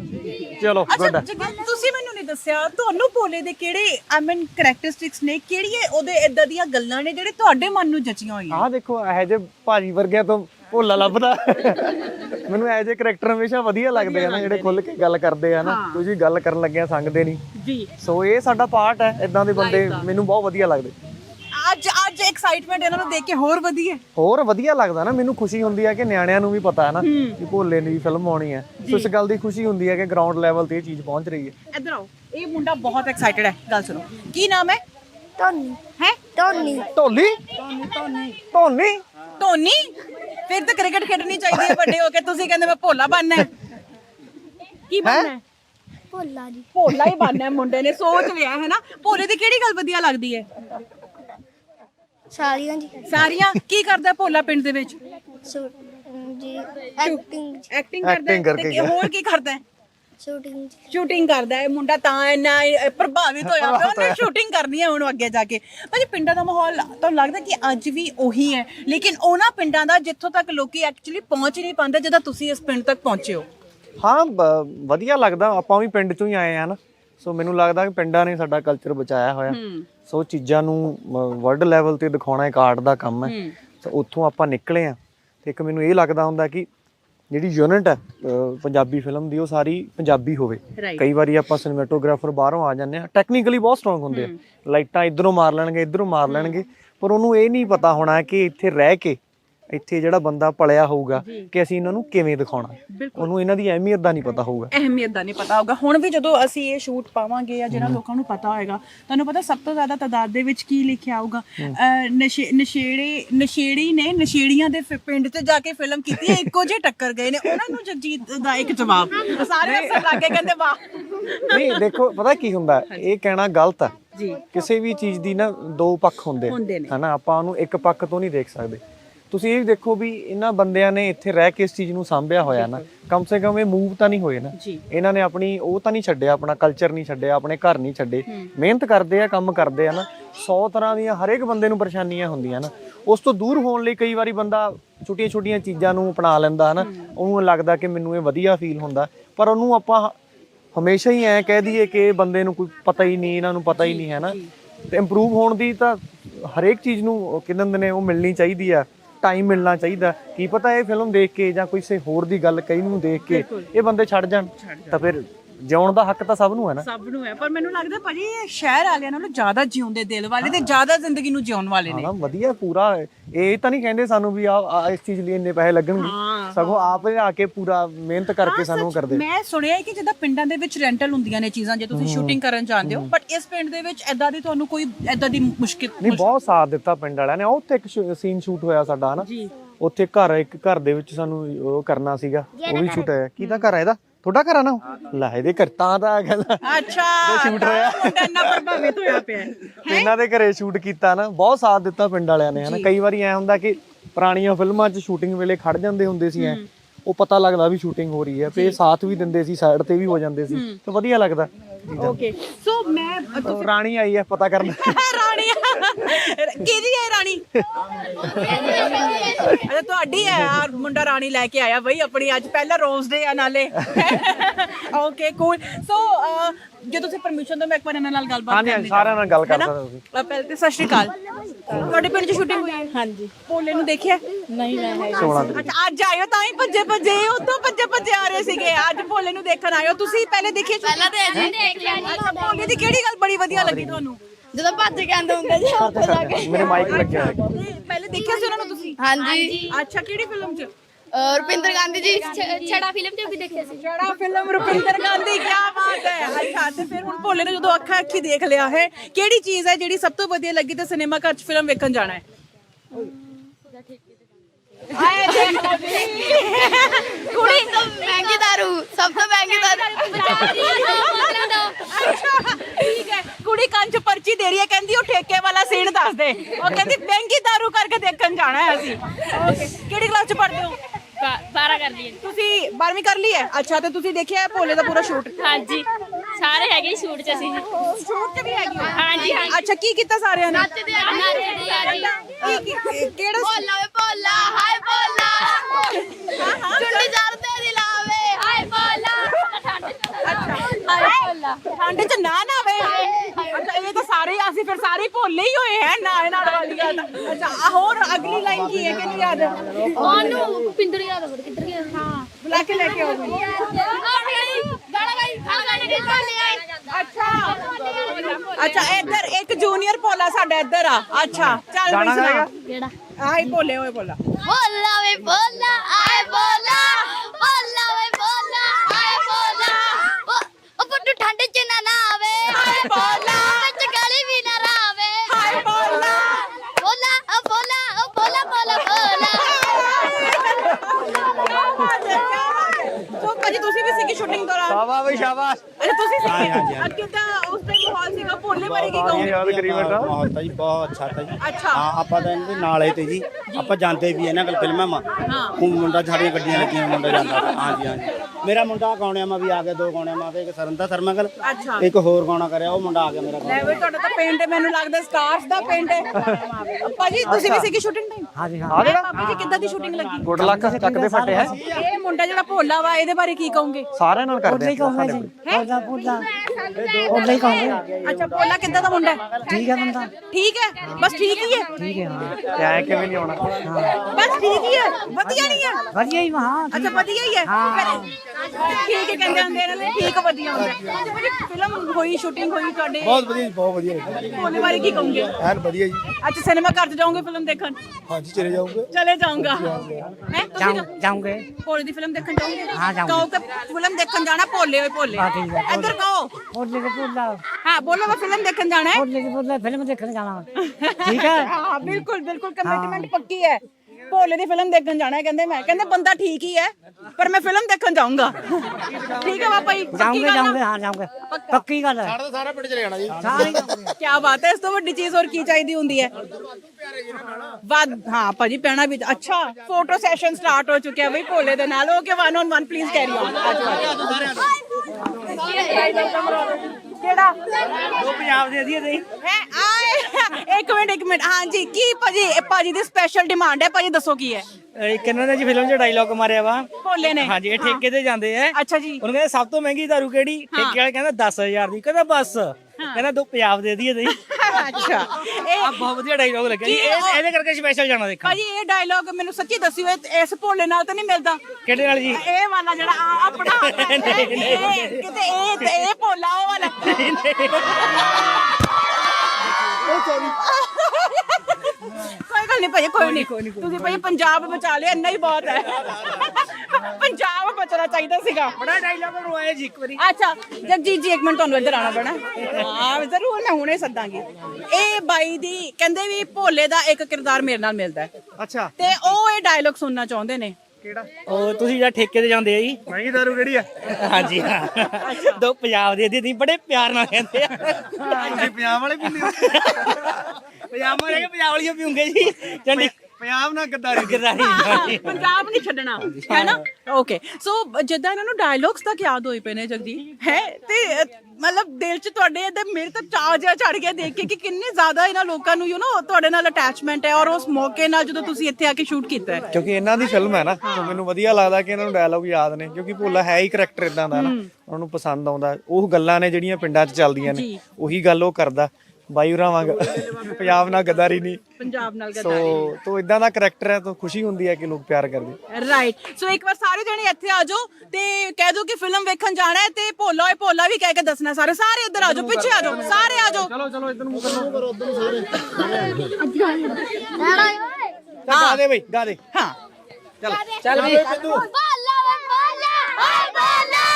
ਚਲੋ ਅੱਛਾ ਗੁੱਡ। ਤੁਸੀਂ ਮੈਨੂੰ ਨਹੀਂ ਦੱਸਿਆ ਤੁਹਾਨੂੰ ਭੋਲੇ ਦੇ ਕਿਹੜੇ ਆਈ ਮੀਨ ਕੈਰੈਕਟਰਿਸਟਿਕਸ ਨੇ ਕਿਹੜੀਆਂ ਉਹਦੇ ਇਦਾਂ ਦੀਆਂ ਗੱਲਾਂ ਨੇ ਜਿਹੜੇ ਤੁਹਾਡੇ ਮਨ ਨੂੰ ਜਚੀਆਂ ਹੋਈਆਂ? ਆਹ ਦੇਖੋ ਇਹੋ ਜਿਹੇ ਭਾਜੀ ਵਰਗਿਆਂ ਤੋਂ ਭੋਲਾ ਲੱਭਦਾ। ਮੈਨੂੰ ਇਹੋ ਜਿਹੇ ਕਰੈਕਟਰ ਹਮੇਸ਼ਾ ਵਧੀਆ ਲੱਗਦੇ ਆ ਨਾ ਜਿਹੜੇ ਖੁੱਲ ਕੇ ਗੱਲ ਕਰਦੇ ਆ ਨਾ ਵੀ ਗੱਲ ਕਰਨ ਲੱਗਿਆ ਸੰਗਦੇ ਨਹੀਂ। ਜੀ। ਸੋ ਇਹ ਸਾਡਾ ਪਾਰਟ ਹੈ ਇਦਾਂ ਦੇ ਬੰਦੇ ਮੈਨੂੰ ਬਹੁਤ ਵਧੀਆ ਲੱਗਦੇ। ਅੱਜ ਅੱਜ ਐਕਸਾਈਟਮੈਂਟ ਇਹਨਾਂ ਨੂੰ ਦੇਖ ਕੇ ਹੋਰ ਵਧੀਆ। ਹੋਰ ਵਧੀਆ ਲੱਗਦਾ ਨਾ ਮੈਨੂੰ ਖੁਸ਼ੀ ਹੁੰਦੀ ਹੈ ਕਿ ਨਿਆਣਿਆਂ ਨੂੰ ਵੀ ਪਤਾ ਹੈ ਨਾ ਕਿ ਭੋਲੇ ਦੀ ਫਿਲਮ ਆਉਣੀ ਹੈ। ਸੋ ਇਸ ਗੱਲ ਦੀ ਖੁਸ਼ੀ ਹੁੰਦੀ ਹੈ ਕਿ ਗਰਾਊਂਡ ਲੈਵਲ ਤੇ ਇਹ ਚੀਜ਼ ਪਹੁੰਚ ਰਹੀ ਹੈ। ਇੱਧਰ ਆਓ। ਇਹ ਮੁੰਡਾ ਬਹੁਤ ਐਕਸਾਈਟਡ ਹੈ। ਗੱਲ ਸੁਣੋ। ਕੀ ਨਾਮ ਹੈ? ਟੋਨੀ ਹੈ? ਟੋਨੀ ਢੋਲੀ ਢੋਨੀ ਧੋਨੀ? ਫਿਰ ਤਾਂ ਕ੍ਰਿਕਟ ਖੇਡਣੀ ਚਾਹੀਦੀ ਹੈ ਵੱਡੇ ਹੋ ਕੇ। ਤੁਸੀਂ ਕਹਿੰਦੇ ਮੈਂ ਭੋਲਾ ਬਣਨਾ ਹੈ। ਕੀ ਬਣਨਾ ਹੈ? ਭੋਲਾ ਜੀ। ਭੋਲਾ ਹੀ ਬਣਨਾ ਹੈ ਮੁੰਡੇ ਨੇ ਸੋਚ ਲਿਆ ਹੈ ਨਾ? ਭੋਲੇ ਦੀ ਕਿਹੜੀ ਗੱਲ ਵਧੀਆ ਲੱਗਦੀ ਹੈ? ਸਾਰੀਆਂ ਜੀ। ਸਾਰੀਆਂ? ਕੀ ਕਰਦਾ ਹੈ ਭੋਲਾ ਪਿੰਡ ਦੇ ਵਿੱਚ? ਜੀ ਐਕਟਿੰਗ ਐਕਟਿੰਗ ਕਰਦਾ ਹੈ? Acting ਕਰਕੇ ਤੇ ਹੋਰ ਕੀ ਕਰਦਾ ਹੈ? ਸ਼ੂਟਿੰਗ ਕਰਦਾ ਹੈ ਮੁੰਡਾ ਤਾਂ ਇੰਨਾ ਇਹ ਪ੍ਰਭਾਵਿਤ ਹੋਇਆ ਪਿਆ ਉਹਨੇ ਸ਼ੂਟਿੰਗ ਕਰਨੀ ਹੈ ਹੁਣ ਅੱਗੇ ਜਾ ਕੇ। ਭਾਜੀ ਪਿੰਡਾਂ ਦਾ ਮਾਹੌਲ ਤੁਹਾਨੂੰ ਲੱਗਦਾ ਕਿ ਅੱਜ ਵੀ ਉਹੀ ਹੈ ਲੇਕਿਨ ਉਹਨਾਂ ਪਿੰਡਾਂ ਦਾ ਜਿੱਥੋਂ ਤੱਕ ਲੋਕੀ ਐਕਚੁਅਲੀ ਪਹੁੰਚ ਨਹੀਂ ਪਾਉਂਦੇ ਜਦੋਂ ਤੁਸੀਂ ਇਸ ਪਿੰਡ ਤੱਕ ਪਹੁੰਚੇ ਹੋ। ਹਾਂ ਬ- ਵਧੀਆ ਲੱਗਦਾ ਆਪਾਂ ਵੀ ਪਿੰਡ ਚੋਂ ਹੀ ਆਏ ਆ ਨਾ। ਸੋ ਮੈਨੂੰ ਲੱਗਦਾ ਕਿ ਪਿੰਡਾਂ ਨੇ ਸਾਡਾ ਕਲਚਰ ਬਚਾਇਆ ਹੋਇਆ। ਸੋ ਚੀਜ਼ਾਂ ਨੂੰ ਵਰਲਡ ਲੈਵਲ ਤੇ ਦਿਖਾਉਣਾ ਇੱਕ ਆਰਟ ਦਾ ਕੰਮ ਹੈ। ਸੋ ਉੱਥੋਂ ਆਪਾਂ ਨਿਕਲੇ ਆ ਤੇ ਇੱਕ ਮੈਨੂੰ ਇਹ ਲੱਗਦਾ ਹੁੰਦਾ ਕਿ ਜਿਹੜੀ ਯੂਨਿਟ ਹੈ ਅਹ, ਪੰਜਾਬੀ ਫਿਲਮ ਦੀ ਉਹ ਸਾਰੀ ਪੰਜਾਬੀ ਹੋਵੇ। ਕਈ ਵਾਰੀ ਆਪਾਂ ਸਿਨੇਮੈਟੋਗ੍ਰਾਫਰ ਬਾਹਰੋਂ ਆ ਜਾਂਦੇ ਆ ਟੈਕਨੀਕਲੀ ਬਹੁਤ ਸਟਰੋਂਗ ਹੁੰਦੇ ਆ। ਲਾਈਟਾਂ ਇਧਰੋਂ ਮਾਰ ਲੈਣਗੇ ਇਧਰੋਂ ਮਾਰ ਲੈਣਗੇ ਪਰ ਉਹਨੂੰ ਇਹ ਨਹੀਂ ਪਤਾ ਹੋਣਾ ਕਿ ਇੱਥੇ ਰਹਿ ਕੇ ਇੱਥੇ ਜਿਹੜਾ ਬੰਦਾ ਪਲਿਆ ਹੋਊਗਾ ਕਿ ਅਸੀਂ ਇਹਨਾਂ ਨੂੰ ਕਿਵੇਂ ਦਿਖਾਉਣਾ? ਉਹਨੂੰ ਇਹਨਾਂ ਦੀ ਅਹਿਮੀਅਤ ਦਾ ਨਹੀਂ ਪਤਾ ਹੋਊਗਾ। ਅਹਿਮੀਅਤ ਦਾ ਨਹੀਂ ਪਤਾ ਹੋਗਾ ਹੁਣ ਵੀ ਜਦੋਂ ਅਸੀਂ ਇਹ ਸ਼ੂਟ ਪਾਵਾਂਗੇ ਜਾਂ ਜਿਹੜਾ ਲੋਕਾਂ ਨੂੰ ਪਤਾ ਹੋਏਗਾ ਤੁਹਾਨੂੰ ਪਤਾ ਸਭ ਤੋਂ ਜ਼ਿਆਦਾ ਤਾਦਾਦ ਦੇ ਵਿੱਚ ਕੀ ਲਿਖਿਆ ਹੋਊਗਾ? ਨਸ਼ੇ ਨਸ਼ੇੜੇ ਨਸ਼ੇੜੀ ਨੇ ਨਸ਼ੇੜੀਆਂ ਦੇ ਪਿੰਡ 'ਚ ਜਾ ਕੇ ਫਿਲਮ ਕੀਤੀ ਇੱਕੋ ਜਿਹੇ ਟੱਕਰ ਗਏ ਨੇ। ਉਹਨਾਂ ਨੂੰ ਜਗਜੀਤ ਦਾ ਇੱਕ ਜਵਾਬ। ਸਾਰੇ ਹੱਸਣ ਲੱਗੇ ਕਹਿੰਦੇ ਵਾਹ! ਨਹੀਂ ਦੇਖੋ ਪਤਾ ਕੀ ਹੁੰਦਾ? ਇਹ ਕਹਿਣਾ ਗਲਤ ਹੈ। ਜੀ। ਕਿਸੇ ਵੀ ਚੀਜ਼ ਦੀ ਨਾ ਦੋ ਪੱਖ ਹੁੰਦੇ ਆ। ਹਨਾ ਆਪਾਂ ਉਹਨੂੰ ਇੱਕ ਪੱਖ ਤੋਂ ਨਹੀਂ ਦੇਖ ਸਕਦੇ। ਤੁਸੀਂ ਇਹ ਵੀ ਦੇਖੋ ਵੀ ਇਹਨਾਂ ਬੰਦਿਆਂ ਨੇ ਇੱਥੇ ਰਹਿ ਕੇ ਇਸ ਚੀਜ਼ ਨੂੰ ਸਾਂਭਿਆ ਹੋਇਆ ਨਾ। ਕਮ ਸੇ ਕਮ ਇਹ ਮੂਵ ਤਾਂ ਨਹੀਂ ਹੋਏ ਨਾ। ਇਹਨਾਂ ਨੇ ਆਪਣੀ ਉਹ ਤਾਂ ਨਹੀਂ ਛੱਡਿਆ ਆਪਣਾ ਕਲਚਰ ਨਹੀਂ ਛੱਡਿਆ ਆਪਣੇ ਘਰ ਨਹੀਂ ਛੱਡੇ। ਮਿਹਨਤ ਕਰਦੇ ਆ ਕੰਮ ਕਰਦੇ ਆ ਨਾ। 100 ਤਰ੍ਹਾਂ ਦੀਆਂ ਹਰੇਕ ਬੰਦੇ ਨੂੰ ਪਰੇਸ਼ਾਨੀਆਂ ਹੁੰਦੀਆਂ ਨਾ। ਉਸ ਤੋਂ ਦੂਰ ਹੋਣ ਲਈ ਕਈ ਵਾਰੀ ਬੰਦਾ ਛੋਟੀਆਂ-ਛੋਟੀਆਂ ਚੀਜ਼ਾਂ ਨੂੰ ਅਪਣਾ ਲੈਂਦਾ ਹਨਾ। ਉਹਨੂੰ ਲੱਗਦਾ ਕਿ ਮੈਨੂੰ ਇਹ ਵਧੀਆ ਫੀਲ ਹੁੰਦਾ। ਪਰ ਉਹਨੂੰ ਆਪਾਂ ਹਮੇਸ਼ਾ ਹੀ ਐ ਕਹਿ ਦਈਏ ਕਿ ਇਹ ਬੰਦੇ ਨੂੰ ਕੋਈ ਪਤਾ ਹੀ ਨਹੀਂ ਇਹਨਾਂ ਨੂੰ ਪਤਾ ਹੀ ਨਹੀਂ ਹੈ ਨਾ। ਤੇ ਇੰਪਰੂਵ ਹੋਣ ਦੀ ਤਾਂ ਹਰੇਕ ਚੀਜ਼ ਨੂੰ ਕਿੰਨੰ ਨੇ ਉਹ ਮਿਲਣੀ ਚਾਹੀਦੀ ਆ। ਟਾਈਮ ਮਿਲਣਾ ਚਾਹੀਦਾ। ਕੀ ਪਤਾ ਇਹ ਫਿਲਮ ਦੇਖ ਕੇ ਜਾਂ ਕਿਸੇ ਹੋਰ ਦੀ ਗੱਲ ਕਈ ਨੂੰ ਦੇਖ ਕੇ ਇਹ ਬੰਦੇ ਛੱਡ ਜਾਣ। ਤਾਂ ਫਿਰ ਜਿਉਣ ਦਾ ਹੱਕ ਤਾਂ ਸਭ ਨੂੰ ਹੈ ਨਾ। ਸਭ ਨੂੰ ਹੈ ਪਰ ਮੈਨੂੰ ਲੱਗਦਾ ਭਾਜੀ ਇਹ ਸ਼ਹਿਰ ਵਾਲਿਆਂ ਨਾਲੋਂ ਜ਼ਿਆਦਾ ਜਿਉਂਦੇ ਦਿਲ ਵਾਲੇ ਤੇ ਜ਼ਿਆਦਾ ਜ਼ਿੰਦਗੀ ਨੂੰ ਜਿਉਣ ਵਾਲੇ ਨੇ। ਹਾਂ ਵਧੀਆ ਪੂਰਾ ਇਹ ਤਾਂ ਨਹੀਂ ਕਹਿੰਦੇ ਸਾਨੂੰ ਵੀ ਆ ਇਸ ਚੀਜ਼ ਲਈ ਇੰਨੇ ਪੈਸੇ ਲੱਗਣਗੇ। ਸਗੋਂ ਆਪ ਆ ਕੇ ਪੂਰਾ ਮਿਹਨਤ ਕਰਕੇ ਸਾਨੂੰ ਕਰਦੇ। ਮੈਂ ਸੁਣਿਆ ਹੈ ਕਿ ਜਿੱਦਾਂ ਪਿੰਡਾਂ ਦੇ ਵਿੱਚ ਰੈਂਟਲ ਹੁੰਦੀਆਂ ਨੇ ਚੀਜ਼ਾਂ ਜੇ ਤੁਸੀਂ ਸ਼ੂਟਿੰਗ ਕਰਨ ਜਾਂਦੇ ਹੋ ਬਟ ਇਸ ਪਿੰਡ ਦੇ ਵਿੱਚ ਐਦਾਂ ਦੀ ਤੁਹਾਨੂੰ ਕੋਈ ਐਦਾਂ ਦੀ ਮੁਸ਼ਕਿਲ ਨਹੀਂ ਬਹੁਤ ਸਾਥ ਦਿੱਤਾ ਪਿੰਡ ਵਾਲਿਆਂ ਨੇ। ਉੱਥੇ ਇੱਕ ਸੀਨ ਸ਼ੂਟ ਹੋਇਆ ਸਾਡਾ ਹਨਾ? ਉੱਥੇ ਘਰ ਇੱਕ ਘਰ ਦੇ ਵਿੱਚ ਸਾਨੂੰ ਉਹ ਕਰਨਾ ਸੀਗਾ ਉਹ ਵੀ ਸ਼ੂਟ ਹੋਇਆ। ਕਿਹਦਾ ਘਰ ਹੈ ਇਹਦਾ? ਤੁਹਾਡਾ ਘਰ ਆ ਨਾ ਉਹ? ਲੈ ਇਹਦੇ ਘਰ ਤਾਂ ਦਾ ਕਹਿੰਦਾ ਅੱਛਾ ਸ਼ੂਟ ਹੋਇਆ। ਮੁੰਡਾ ਇੰਨਾ ਪ੍ਰਭਾਵਿਤ ਹੋਇਆ ਪਿਆ ਹੈ। ਇਹਨਾਂ ਦੇ ਘਰੇ ਸ਼ੂਟ ਕੀਤਾ ਨਾ ਬਹੁਤ ਸਾਥ ਦਿੱਤਾ ਪਿੰਡ ਵਾਲਿਆਂ ਨੇ ਹਨਾ। ਕਈ ਵਾਰੀ ਐ ਹੁੰਦਾ ਕਿ ਪੁਰਾਣੀਆਂ ਫਿਲਮਾਂ 'ਚ ਸ਼ੂਟਿੰਗ ਵੇਲੇ ਖੜ ਜਾਂਦੇ ਹੁੰਦੇ ਸੀ ਐ। ਉਹ ਪਤਾ ਲੱਗਦਾ ਵੀ ਸ਼ੂਟਿੰਗ ਹੋ ਰਹੀ ਹੈ ਫੇ ਸਾਥ ਵੀ ਦਿੰਦੇ ਸੀ ਸਾਈਡ ਤੇ ਵੀ ਹੋ ਜਾਂਦੇ ਸੀ ਤੇ ਵਧੀਆ ਲੱਗਦਾ। ਓਕੇ ਸੋ ਮੈਂ ਰਾਣੀ ਆਈ ਹੈ ਪਤਾ ਕਰਨ। ਰਾਣੀ ਕਿਹਦੀ ਹੈ ਰਾਣੀ? ਅੱਛਾ ਤੁਹਾਡੀ ਹੈ ਆ ਮੁੰਡਾ ਰਾਣੀ ਲੈ ਕੇ ਆਇਆ ਬਈ ਆਪਣੀ ਅੱਜ ਪਹਿਲਾ ਰੋਜ਼ ਡੇ ਆ ਨਾਲੇ। ਓਕੇ ਕੂਲ ਸੋ ਜੇ ਤੁਸੀਂ ਪਰਮਿਸ਼ਨ ਦੋ ਮੈਂ ਇੱਕ ਵਾਰ ਇਹਨਾਂ ਨਾਲ ਗੱਲਬਾਤ ਹਾਂਜੀ ਹਾਂਜੀ ਸਾਰਿਆਂ ਨਾਲ ਗੱਲ ਕਰ ਸਕਦੇ ਤੁਸੀਂ। ਪਹਿਲੇ ਤੇ ਸਤਿ ਸ਼੍ਰੀ ਅਕਾਲ। ਤੁਹਾਡੇ ਪਿੰਡ 'ਚ ਸ਼ੂਟਿੰਗ ਹੋਈ? ਹੈ ਹਾਂਜੀ। ਭੋਲੇ ਨੂੰ ਦੇਖਿਆ? ਨਹੀਂ ਮੈਂ ਅੱਛਾ ਅੱਜ ਆਇਓ ਤਾਂ ਹੀ ਭੱਜੇ ਭੱਜੇ ਉਦੋਂ ਭੱਜੇ ਭੱਜੇ ਆ ਰਹੇ ਸੀਗੇ। ਅੱਜ ਭੋਲੇ ਨੂੰ ਦੇਖਣ ਆਇਓ ਤੁਸੀਂ ਪਹਿਲੇ ਦੇਖੀ ਪਹਿਲਾਂ ਤੇ ਅਸੀਂ ਦੇਖ ਲਿਆ ਜੀ ਅੱਛਾ ਭੋਲੇ ਦੀ ਕਿਹੜੀ ਗੱਲ ਬੜੀ ਵਧੀਆ ਲੱਗੀ ਤੁਹਾਨੂੰ? ਜਦੋਂ ਭੱਜ ਕੇ ਆਂਦੇ ਹੁੰਦੇ ਜੀ ਉੱਥੇ ਜਾ ਕੇ। ਮੇਰੇ ਮਾਈਕ ਲੱਗਿਆ ਪਹਿਲੇ ਦੇਖਿਆ ਸੀ ਉਹਨਾਂ ਨੂੰ ਤੁਸੀਂ? ਹਾਂਜੀ। ਅੱਛਾ ਕਿਹੜੀ ਫਿਲਮ 'ਚ? ਰੁਪਿੰਦਰ ਗਾਂਧੀ ਜੀ ਛੜਾ ਫਿਲਮ ਤੇ ਵੀ ਦੇਖਿਆ ਸੀ। ਜਿਹੜਾ ਫਿਲਮ ਰੁਪਿੰਦਰ ਗਾਂਧੀ ਕੀ ਬਾਤ ਹੈ। ਅੱਛਾ ਤੇ ਫਿਰ ਹੁਣ ਭੋਲੇ ਨੇ ਜਦੋਂ ਅੱਖਾਂ ਅੱਖੀ ਦੇਖ ਲਿਆ ਹੈ ਕਿਹੜੀ ਚੀਜ਼ ਹੈ ਜਿਹੜੀ ਸਭ ਤੋਂ ਵਧੀਆ ਲੱਗੀ ਤੇ ਸਿਨੇਮਾ ਘਰ 'ਚ ਫਿਲਮ ਵੇਖਣ ਜਾਣਾ ਹੈ? ਆਏ ਦੇਖ ਲਓ ਜੀ ਕੁੜੀ ਤੋਂ ਮਹਿੰਗੀ ਦਾਰੂ ਸਭ ਤੋਂ ਮਹਿੰਗੀ ਦਾਰੂ। ਅੱਛਾ ਠੀਕ ਹੈ। ਕੁੜੀ ਕੰਨ 'ਚ ਪਰਚੀ ਦੇ ਰਹੀ ਹੈ ਕਹਿੰਦੀ ਉਹ ਠੇਕੇ ਵਾਲਾ ਸੀਨ ਦੱਸ ਦੇ। ਉਹ ਕਹਿੰਦੀ ਮਹਿੰਗੀ ਦਾਰੂ ਕਰਕੇ ਦੇਖਣ ਜਾਣਾ ਹੈ ਅਸੀਂ। ਓਕੇ ਕਿਹੜੀ ਕਲਾਸ 'ਚ ਪੜ੍ਹਦੇ ਹੋ? 12 ਕਰ ਲਈ ਤੁਸੀਂ 12ਵੀਂ ਕਰ ਲਈ ਹੈ? ਅੱਛਾ ਤੇ ਤੁਸੀਂ ਦੇਖਿਆ ਹੈ ਭੋਲੇ ਦਾ ਪੂਰਾ ਸ਼ੂਟ ਹਾਂਜੀ। ਸਾਰੇ ਹੈਗੇ ਸ਼ੂਟ ਚ ਅਸੀਂ। ਸ਼ੂਟ ਵੀ ਹੈਗੀ ਹੋ? ਹਾਂਜੀ ਹਾਂਜੀ। ਅੱਛਾ ਕੀ ਕੀਤਾ ਸਾਰਿਆਂ ਨੇ? ਨੱਚਦੇ ਆ ਨੱਚਦੇ ਆ। ਜੀ। ਕੀ- ਕੀ- ਕਿਹੜਾ ਬੋਲਾ ਵੇ ਬੋਲਾ। ਹਾਏ ਬੋਲਾ। ਚੁੰਡੀ ਜਰਦੇ ਦੀ ਲਾਵੇ। ਹਾਏ ਬੋਲਾ। ਹਾਏ ਬੋਲਾ ਠੰਡ ਚ ਨਾ ਨਾ ਵੇ ਅੱਛਾ ਇਹ ਤਾਂ ਸਾਰੇ ਅਸੀਂ ਫਿਰ ਸਾਰੇ ਹੀ ਭੁੱਲੇ ਹੀ ਹੋਏ ਹੈ ਨਾ ਨਾਲ ਵਾਲੀ ਗੱਲ ਅੱਛਾ ਆਹ ਹੋਰ ਅਗਲੀ ਲਾਈਨ ਕੀ ਹੈ ਕਿ ਨਹੀਂ ਯਾਦ ਉਹਨੂੰ ਪਿੰਦਰ ਯਾਦ ਕਿੱਧਰ ਗਿਆ? ਹਾਂ ਬੁਲਾ ਕੇ ਲੈ ਕੇ ਆਓ। ਮੈਨੂੰ। ਗਾਣਾ ਗਾਈ ਗਾਣਾ ਗਾਈ ਬੋਲੇ ਅੱਛਾ ਅੱਛਾ ਇੱਧਰ ਇੱਕ ਜੂਨੀਅਰ ਭੋਲਾ ਸਾਡਾ ਇੱਧਰ ਆ ਅੱਛਾ ਚੱਲ ਬਈ ਸੁਣਾ ਕਿਹੜਾ ਆਈ ਭੋਲੇ ਹੋਏ ਭੋਲਾ ਬੋਲਾ ਵੇ ਬੋਲਾ ਆਏ ਬੋਲਾ ਬੋਲਾ ਵੇ ਬੋਲਾ ਆਏ ਬੋਲਾ ਉਹ- ਉਹ ਪੁੱਟੂ ਠੰਡ ਚ ਨਾ ਨਾ ਆਵੇ ਹਾਏ ਬੋਲਾ। ਵਿੱਚ ਗਲੀ ਵੀ ਨਾ ਰਾਵੇ ਹਾਏ ਬੋਲਾ ਬੋਲਾ ਉਹ ਬੋਲਾ ਉਹ ਬੋਲਾ ਬੋਲਾ ਬੋਲਾ ਸੋ ਭਾਜੀ ਤੁਸੀਂ ਵੀ ਸੀਗੀ ਸ਼ੂਟਿੰਗ ਦੌਰਾਨ ਸ਼ਾਬਾਸ਼ ਬਈ ਸ਼ਾਬਾਸ਼ ਸੀਗੇ ਅੱਜ ਕਿਦਾਂ ਉਸ ਤੇ ਮਾਹੌਲ ਸੀਗਾ ਭੋਲੇ ਬਾਰੇ ਕੀ ਕਹੋਗੇ? ਯਾਦ ਕਰੀ ਬੇਟਾ ਬਹੁਤ ਤਾਂ। ਜੀ ਬਹੁਤ ਅੱਛਾ ਤਾਂ ਜੀ। ਅੱਛਾ। ਹਾਂ ਆਪਾਂ ਤਾਂ ਇਹਨਾਂ ਦੇ ਨਾਲੇ ਤੇ ਜੀ। ਆਪਾਂ ਜਾਂਦੇ ਵੀ ਇਹਨਾਂ ਕੋਲ ਫਿਲਮਾਂ ਮਾ ਹਾਂ। ਮੁੰਡਾ ਸਾਡੀਆਂ ਗੱਡੀਆਂ ਲੱਗੀਆਂ ਮੁੰਡਾ ਜਾਂਦਾ। ਹਾਂਜੀ ਹਾਂਜੀ। ਮੇਰਾ ਮੁੰਡਾ ਗਾਉਣਿਆਂ ਮਾ ਵੀ ਆ ਗਿਆ ਦੋ ਗਾਉਣਿਆਂ ਮਾ ਇੱਕ ਸਰੰਦਾ ਸਰਮਗਲ ਅੱਛਾ। ਇੱਕ ਹੋਰ ਗਾਉਣਾ ਕਰਿਆ? ਉਹ ਮੁੰਡਾ ਆ ਗਿਆ ਮੇਰਾ ਲੈ ਵੀ ਤੁਹਾਡਾ ਤਾਂ ਪਿੰਡ ਹੈ ਮੈਨੂੰ ਲੱਗਦਾ ਸਟਾਰਸ ਦਾ ਪਿੰਡ ਹੈ। ਭਾਜੀ ਤੁਸੀਂ ਵੀ ਸੀਗੀ ਸ਼ੂਟਿੰਗ ਟਾਈਮ ਹਾਂਜੀ ਹਾਂ। ਆ ਜਿਹੜਾ ਭਾਜੀ ਕਿੱਦਾਂ ਦੀ ਸ਼ੂਟਿੰਗ ਲੱਗੀ? ਗੁੱਡ ਲੱਕ ਚੱਕਦੇ ਫੱਟੇ ਹੈ। ਇਹ ਮੁੰਡਾ ਜਿਹੜਾ ਭੋਲਾ ਵਾ ਇਹਦੇ ਬਾਰੇ ਕੀ ਕਹੋਗੇ? ਸਾਰਿਆਂ ਨਾਲ ਕਰਦੇ ਆ ਜੀ ਉਹਦਾ ਹੀ ਕਹੂੰਗਾ ਅੱਛਾ ਭੋਲਾ ਕਿੱਦਾਂ ਦਾ ਮੁੰਡਾ ਹੈ? ਠੀਕ ਹੈ ਬੰਦਾ। ਠੀਕ ਹੈ? ਬਸ ਠੀਕ ਹੀ ਹੈ? ਠੀਕ ਹੈ ਹਾਂ। ਐ ਕਿਵੇਂ ਨਹੀਂ ਆਉਣਾ? ਬਸ ਠੀਕ ਹੀ ਹੈ? ਵਧੀਆ ਨਹੀਂ ਹੈ? ਵਧੀਆ ਹੀ ਹਾਂ ਅੱਛਾ ਵਧੀਆ ਹੀ ਹੈ? ਹਾਂ। ਠੀਕ ਹੈ ਕਹਿੰਦੇ ਹੁੰਦੇ ਨੇ ਠੀਕ ਵਧੀਆ ਹੁੰਦਾ ਹੈ। ਤੇ ਭਾਜੀ ਫਿਲਮ ਹੋਈ ਸ਼ੂਟਿੰਗ ਹੋਈ ਤੁਹਾਡੇ? ਬਹੁਤ ਵਧੀਆ ਜੀ ਬਹੁਤ ਵਧੀਆ। ਭੋਲੇ ਬਾਰੇ ਕੀ ਕਹੋਗੇ? ਐਨ ਵਧੀਆ ਜੀ। ਅੱਛਾ ਸਿਨੇਮਾ ਘਰ ਚ ਜਾਓਗੇ ਫਿਲਮ ਦੇਖਣ? ਹਾਂਜੀ ਚਲੇ ਜਾਓਗੇ ਚਲੇ ਜਾਊਂਗਾ। ਹੈ ਤੁਸੀਂ ਜਾਉਂ ਜਾਉਂਗੇ ਭੋਲੇ ਦੀ ਫਿਲਮ ਦੇਖਣ ਜਾਓਗੇ? ਹਾਂ, ਜਾਊਂਗੀ। ਕਹੋ ਕਿ ਫਿਲਮ ਦੇਖਣ ਜਾਣਾ ਭੋਲੇ ਹੋਏ ਭੋਲੇ। ਹਾਂ, ਠੀਕ ਹੈ। ਇੱਧਰ ਕਹੋ। ਉਹਦੇ ਦੇ ਪੌਦਾ ਹਾਂ ਬੋਲੋ ਮੈਂ ਫਿਲਮ ਦੇਖਣ ਜਾਣਾ ਹੈ? ਉਹਦੇ ਦੇ ਪੌਦਾ ਫਿਲਮ ਦੇਖਣ ਜਾਣਾ ਠੀਕ ਹੈ ਹਾਂ ਬਿਲਕੁਲ ਬਿਲਕੁਲ ਕਮਿਟਮੈਂਟ ਪੱਕੀ ਹੈ। ਭੋਲੇ ਦੀ ਫਿਲਮ ਦੇਖਣ ਜਾਣਾ ਹੈ ਕਹਿੰਦੇ ਮੈਂ। ਕਹਿੰਦੇ ਬੰਦਾ ਠੀਕ ਹੀ ਹੈ ਪਰ ਮੈਂ ਫਿਲਮ ਦੇਖਣ ਜਾਊਂਗਾ। ਠੀਕ ਹੈ ਪਾਪਾ ਜੀ? ਜਾਉਂਗੇ ਜਾਉਂਗੇ ਹਾਂ ਜਾਉਂਗੇ ਪੱਕੀ ਗੱਲ ਹੈ। ਸਾਰਾ ਪਿੰਡ ਚਲੇ ਜਾਣਾ ਜੀ। ਸਾਰੀ ਕੀ ਬਾਤ ਹੈ ਇਸ ਤੋਂ ਵੱਡੀ ਚੀਜ਼ ਹੋਰ ਕੀ ਚਾਹੀਦੀ ਹੁੰਦੀ ਹੈ? ਵੱਧ ਹਾਂ ਭਾਜੀ ਪੈਣਾ ਵੀ ਅੱਛਾ ਫੋਟੋ ਸੈਸ਼ਨ ਸਟਾਰਟ ਹੋ ਚੁੱਕਿਆ ਬਈ ਭੋਲੇ ਦੇ ਨਾਲ। Okay one on one please carry on ਕਿਹੜਾ? ਉਹ ਪੰਜਾਬ ਦੇ ਦੇ ਹੈ ਆਏ। ਇੱਕ ਮਿੰਟ ਇੱਕ ਮਿੰਟ। ਹਾਂਜੀ ਕੀ ਭਾਜੀ ਇਹ ਭਾਜੀ ਦੀ ਸਪੈਸ਼ਲ ਡਿਮਾਂਡ ਹੈ? ਭਾਜੀ ਦੱਸੋ ਕੀ ਹੈ? ਇੱਕ ਇਹਨਾਂ ਨੇ ਜੀ ਫਿਲਮ 'ਚ ਡਾਇਲੌਗ ਮਾਰਿਆ ਵਾ। ਭੋਲੇ ਨੇ। ਹਾਂਜੀ ਇਹ ਠੇਕੇ ਤੇ ਜਾਂਦੇ ਐ ਅੱਛਾ ਜੀ। ਉਹਨੂੰ ਕਹਿੰਦੇ ਸਭ ਤੋਂ ਮਹਿੰਗੀ ਦਾਰੂ ਕਿਹੜੀ? ਠੇਕੇ ਵਾਲੇ ਕਹਿੰਦਾ 10000 ਦੀ। ਕਹਿੰਦਾ ਬਸ। ਕਹਿੰਦਾ ਦੋ ਪੰਜਾਬ ਦੇ ਦਈਏ ਦੇ ਅੱਛਾ। ਇਹ ਆ ਬਹੁਤ ਵਧੀਆ ਡਾਇਲੌਗ ਲੱਗਿਆ ਜੀ। ਇਹ- ਇਹਦੇ ਕਰਕੇ ਸਪੈਸ਼ਲ ਜਾਣਾ ਦੇਖਣ। ਭਾਜੀ ਇਹ ਡਾਇਲੌਗ ਮੈਨੂੰ ਸੱਚੀ ਦੱਸਿਓ ਇਹ- ਇਸ ਭੋਲੇ ਨਾਲ ਤਾਂ ਨਹੀਂ ਮਿਲਦਾ। ਕਿਹੜੇ ਨਾਲ ਜੀ? ਇਹ ਵਾਲਾ ਜਿਹੜਾ ਆ ਆਪਣਾ ਇਹ- ਇਹ- ਕਿਤੇ ਇਹ ਤੇ ਇਹ ਭੋਲਾ ਉਹ ਵਾਲਾ। ਕੋਈ ਗੱਲ ਨਹੀਂ ਭਾਈ ਕੋਈ ਨਹੀਂ। ਤੁਸੀਂ ਭਾਈ ਪੰਜਾਬ ਬਚਾ ਲਿਆ ਇੰਨਾ ਹੀ ਬਹੁਤ ਹੈ। ਪੰਜਾਬ ਬਚਣਾ ਚਾਹੀਦਾ ਸੀਗਾ। ਬੜਾ ਡਾਇਲੌਗ ਰੋਇਆ ਜੀ ਇੱਕ ਵਾਰੀ। ਅੱਛਾ ਜਗਜੀਤ ਜੀ ਇੱਕ ਮਿੰਟ ਤੁਹਾਨੂੰ ਇੱਧਰ ਆਣਾ ਪੈਣਾ। ਹਾਂ ਜ਼ਰੂਰ ਮੈਂ ਹੁਣੇ ਸੱਦਾਂਗੀ। ਇਹ ਬਾਈ ਦੀ ਕਹਿੰਦੇ ਵੀ ਭੋਲੇ ਦਾ ਇੱਕ ਕਿਰਦਾਰ ਮੇਰੇ ਨਾਲ ਮਿਲਦਾ ਹੈ। ਅੱਛਾ। ਤੇ ਉਹ ਇਹ ਡਾਇਲੌਗ ਸੁਣਨਾ ਚਾਹੁੰਦੇ ਨੇ। ਉਹ ਤੁਸੀਂ ਜਿਹੜਾ ਠੇਕੇ ਤੇ ਜਾਂਦੇ ਆ ਜੀ। ਮਹਿੰਗੀ ਦਾਰੂ ਕਿਹੜੀ ਆ? ਹਾਂਜੀ ਹਾਂ। ਦੋ ਪੰਜਾਬ ਦੇ ਦੀ ਬੜੇ ਪਿਆਰ ਨਾਲ ਕਹਿੰਦੇ ਆ। ਤੁਸੀਂ ਪੰਜਾਬ ਵਾਲੇ ਪੀਂਦੇ ਹੋ ਪੰਜਾਬ ਵਾਲੇ ਪੰਜਾਬ ਵਾਲੀਆਂ ਪੀਉਂਗੇ ਜੀ। ਚੰਡੀ ਪੰਜਾਬ ਨਾਲ ਗੱਦਾਰੀ ਗਰਾਰੀ ਪੰਜਾਬ ਨਹੀਂ ਛੱਡਣਾ ਹੈ ਨਾ? ਓਕੇ ਸੋ ਜਿੱਦਾਂ ਇਹਨਾਂ ਨੂੰ ਡਾਇਲੌਗਸ ਤੱਕ ਯਾਦ ਹੋਈ ਪਏ ਨੇ ਜਗਦੀਪ ਹੈ? ਤੇ ਅ, ਮਤਲਬ ਦਿਲ 'ਚ ਤੁਹਾਡੇ ਇਹਦੇ ਮੇਰੇ ਤਾਂ ਚਾਹ ਜਿਹਾ ਚੜ ਗਿਆ ਦੇਖ ਕੇ ਕਿ ਕਿੰਨੇ ਜ਼ਿਆਦਾ ਇਹਨਾਂ ਲੋਕਾਂ ਨੂੰ ਯੂ نو ਤੁਹਾਡੇ ਨਾਲ ਅਟੈਚਮੈਂਟ ਹੈ ਔਰ ਉਸ ਮੌਕੇ ਨਾਲ ਜਦੋਂ ਤੁਸੀਂ ਇੱਥੇ ਆ ਕੇ ਸ਼ੂਟ ਕੀਤਾ ਹੈ। ਕਿਉਂਕਿ ਇਹਨਾਂ ਦੀ ਫਿਲਮ ਹੈ ਨਾ ਤਾਂ ਮੈਨੂੰ ਵਧੀਆ ਲੱਗਦਾ ਕਿ ਇਹਨਾਂ ਨੂੰ ਡਾਇਲੌਗ ਯਾਦ ਨੇ ਕਿਉਂਕਿ ਭੋਲਾ ਹੈ ਹੀ ਕਰੈਕਟਰ ਇਦਾਂ ਦਾ ਨਾ ਉਹਨਾਂ ਨੂੰ ਪਸੰਦ ਆਉਂਦਾ ਉਹ ਗੱਲਾਂ ਨੇ ਜਿਹੜੀਆਂ ਪਿੰਡਾਂ 'ਚ ਚੱਲਦੀਆਂ ਨੇ ਉਹੀ ਗੱਲ ਉਹ ਕਰਦਾ। ਬਾਈ ਹੋਰਾਂ ਵਾਂਗ। ਪੰਜਾਬ ਨਾਲ ਗੱਦਾਰੀ ਨਹੀਂ। ਪੰਜਾਬ ਨਾਲ ਸੋ ਤੋਂ ਇਦਾਂ ਦਾ ਕਰੈਕਟਰ ਹੈ ਤਾਂ ਖੁਸ਼ੀ ਹੁੰਦੀ ਹੈ ਕਿ ਲੋਕ ਪਿਆਰ ਕਰਦੇ। ਰਾਈਟ ਸੋ ਇੱਕ ਵਾਰ ਸਾਰੇ ਜਣੇ ਇੱਥੇ ਆ ਜਾਓ ਤੇ ਕਹਿ ਦਿਓ ਕਿ ਫਿਲਮ ਵੇਖਣ ਜਾਣਾ ਹੈ ਤੇ ਭੋਲਾ ਓਏ ਭੋਲਾ ਵੀ ਕਹਿ ਕੇ ਦੱਸਣਾ ਸਾਰੇ। ਸਾਰੇ ਇੱਧਰ ਆ ਜਾਓ ਪਿੱਛੇ ਆ ਜਾਓ ਸਾਰੇ ਆ ਜਾਓ। ਚਲੋ ਚਲੋ ਇਧਰ ਨੂੰ ਕਰੋ ਲੜਾ ਓਏ ਗਾ ਦੇ ਬਈ ਗਾ ਦੇ। ਹਾਂ। ਚੱਲ। ਵੀ। ਬੋਲਾ ਵੇ। ਬੋਲਾ ਹਾਏ ਬੋਲਾ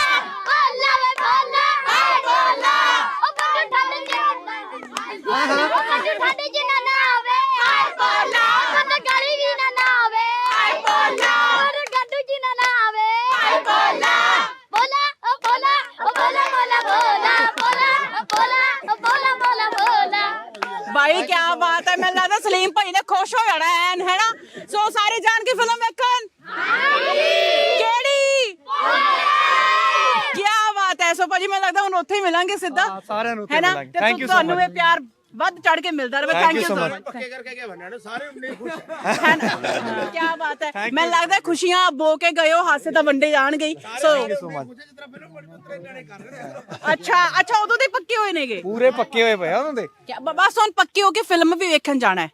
ਬੋਲਾ ਵੇ ਬੋਲਾ ਹਾਏ ਬੋਲਾ ਉਹ ਕੱਢ ਠੰਡ ਚ ਹਾਂ ਹਾਂ। ਉਹ ਕੱਢ ਠੰਡ ਚ ਨਾ ਨਾ ਆਵੇ। ਹਾਏ ਬੋਲਾ। ਕੱਢ ਗਲੀ ਵੀ ਨਾ ਨਾ ਆਵੇ। ਹਾਏ ਬੋਲਾ। ਔਰ ਗੱਡੂ ਚ ਨਾ ਨਾ ਆਵੇ। ਹਾਏ ਬੋਲਾ। ਬੋਲਾ ਉਹ ਬੋਲਾ ਉਹ ਬੋਲਾ ਬੋਲਾ ਬੋਲਾ ਬੋਲਾ ਬੋਲਾ ਉਹ ਬੋਲਾ ਬੋਲਾ ਬੋਲਾ। ਬਾਈ ਕੀ ਬਾਤ ਹੈ। ਮੈਨੂੰ ਲੱਗਦਾ ਸਲੀਮ ਭਾਈ ਨੇ ਖੁਸ਼ ਹੋ ਜਾਣਾ ਐਨ ਹੈਨਾ ਸੋ ਸਾਰੇ ਜਾਣ ਕੇ ਫਿਲਮ ਵੇਖਣ? ਕਿਹੜੀ? ਕੀ ਬਾਤ ਹੈ। ਸੋ ਭਾਜੀ ਮੈਨੂੰ ਲੱਗਦਾ ਹੁਣ ਉੱਥੇ ਹੀ ਮਿਲਾਂਗੇ ਸਿੱਧਾ। ਸਾਰਿਆਂ ਨੂੰ ਉੱਥੇ ਹੈਨਾ ਮਿਲਾਂਗੇ। you so ਤੁਹਾਨੂੰ ਇਹ. ਪਿਆਰ ਵੱਧ ਚੜ ਕੇ ਮਿਲਦਾ ਰਹੇ ਥੈਂਕ ਯੂ ਸੋ. ਮਚ ਕੀ ਬਾਤ ਹੈ। ਮੈਨੂੰ ਲੱਗਦਾ ਖੁਸ਼ੀਆਂ ਬੋ ਕੇ ਗਏ ਹੋ ਹਾਸੇ ਤਾਂ ਵੰਡੇ ਜਾਣਗੇ। ਸੋ ਸੋ ਮਚ ਅੱਛਾ ਅੱਛਾ ਉਦੋਂ ਦੇ ਪੱਕੇ ਹੋਏ ਨੇਗੇ? ਪੂਰੇ ਪੱਕੇ ਹੋਏ ਪਏ ਆ ਉਹਨਾਂ ਦੇ। ਬਸ ਹੁਣ ਪੱਕੇ ਹੋ ਕੇ ਫਿਲਮ ਵੀ ਵੇਖਣ ਜਾਣਾ ਹੈ।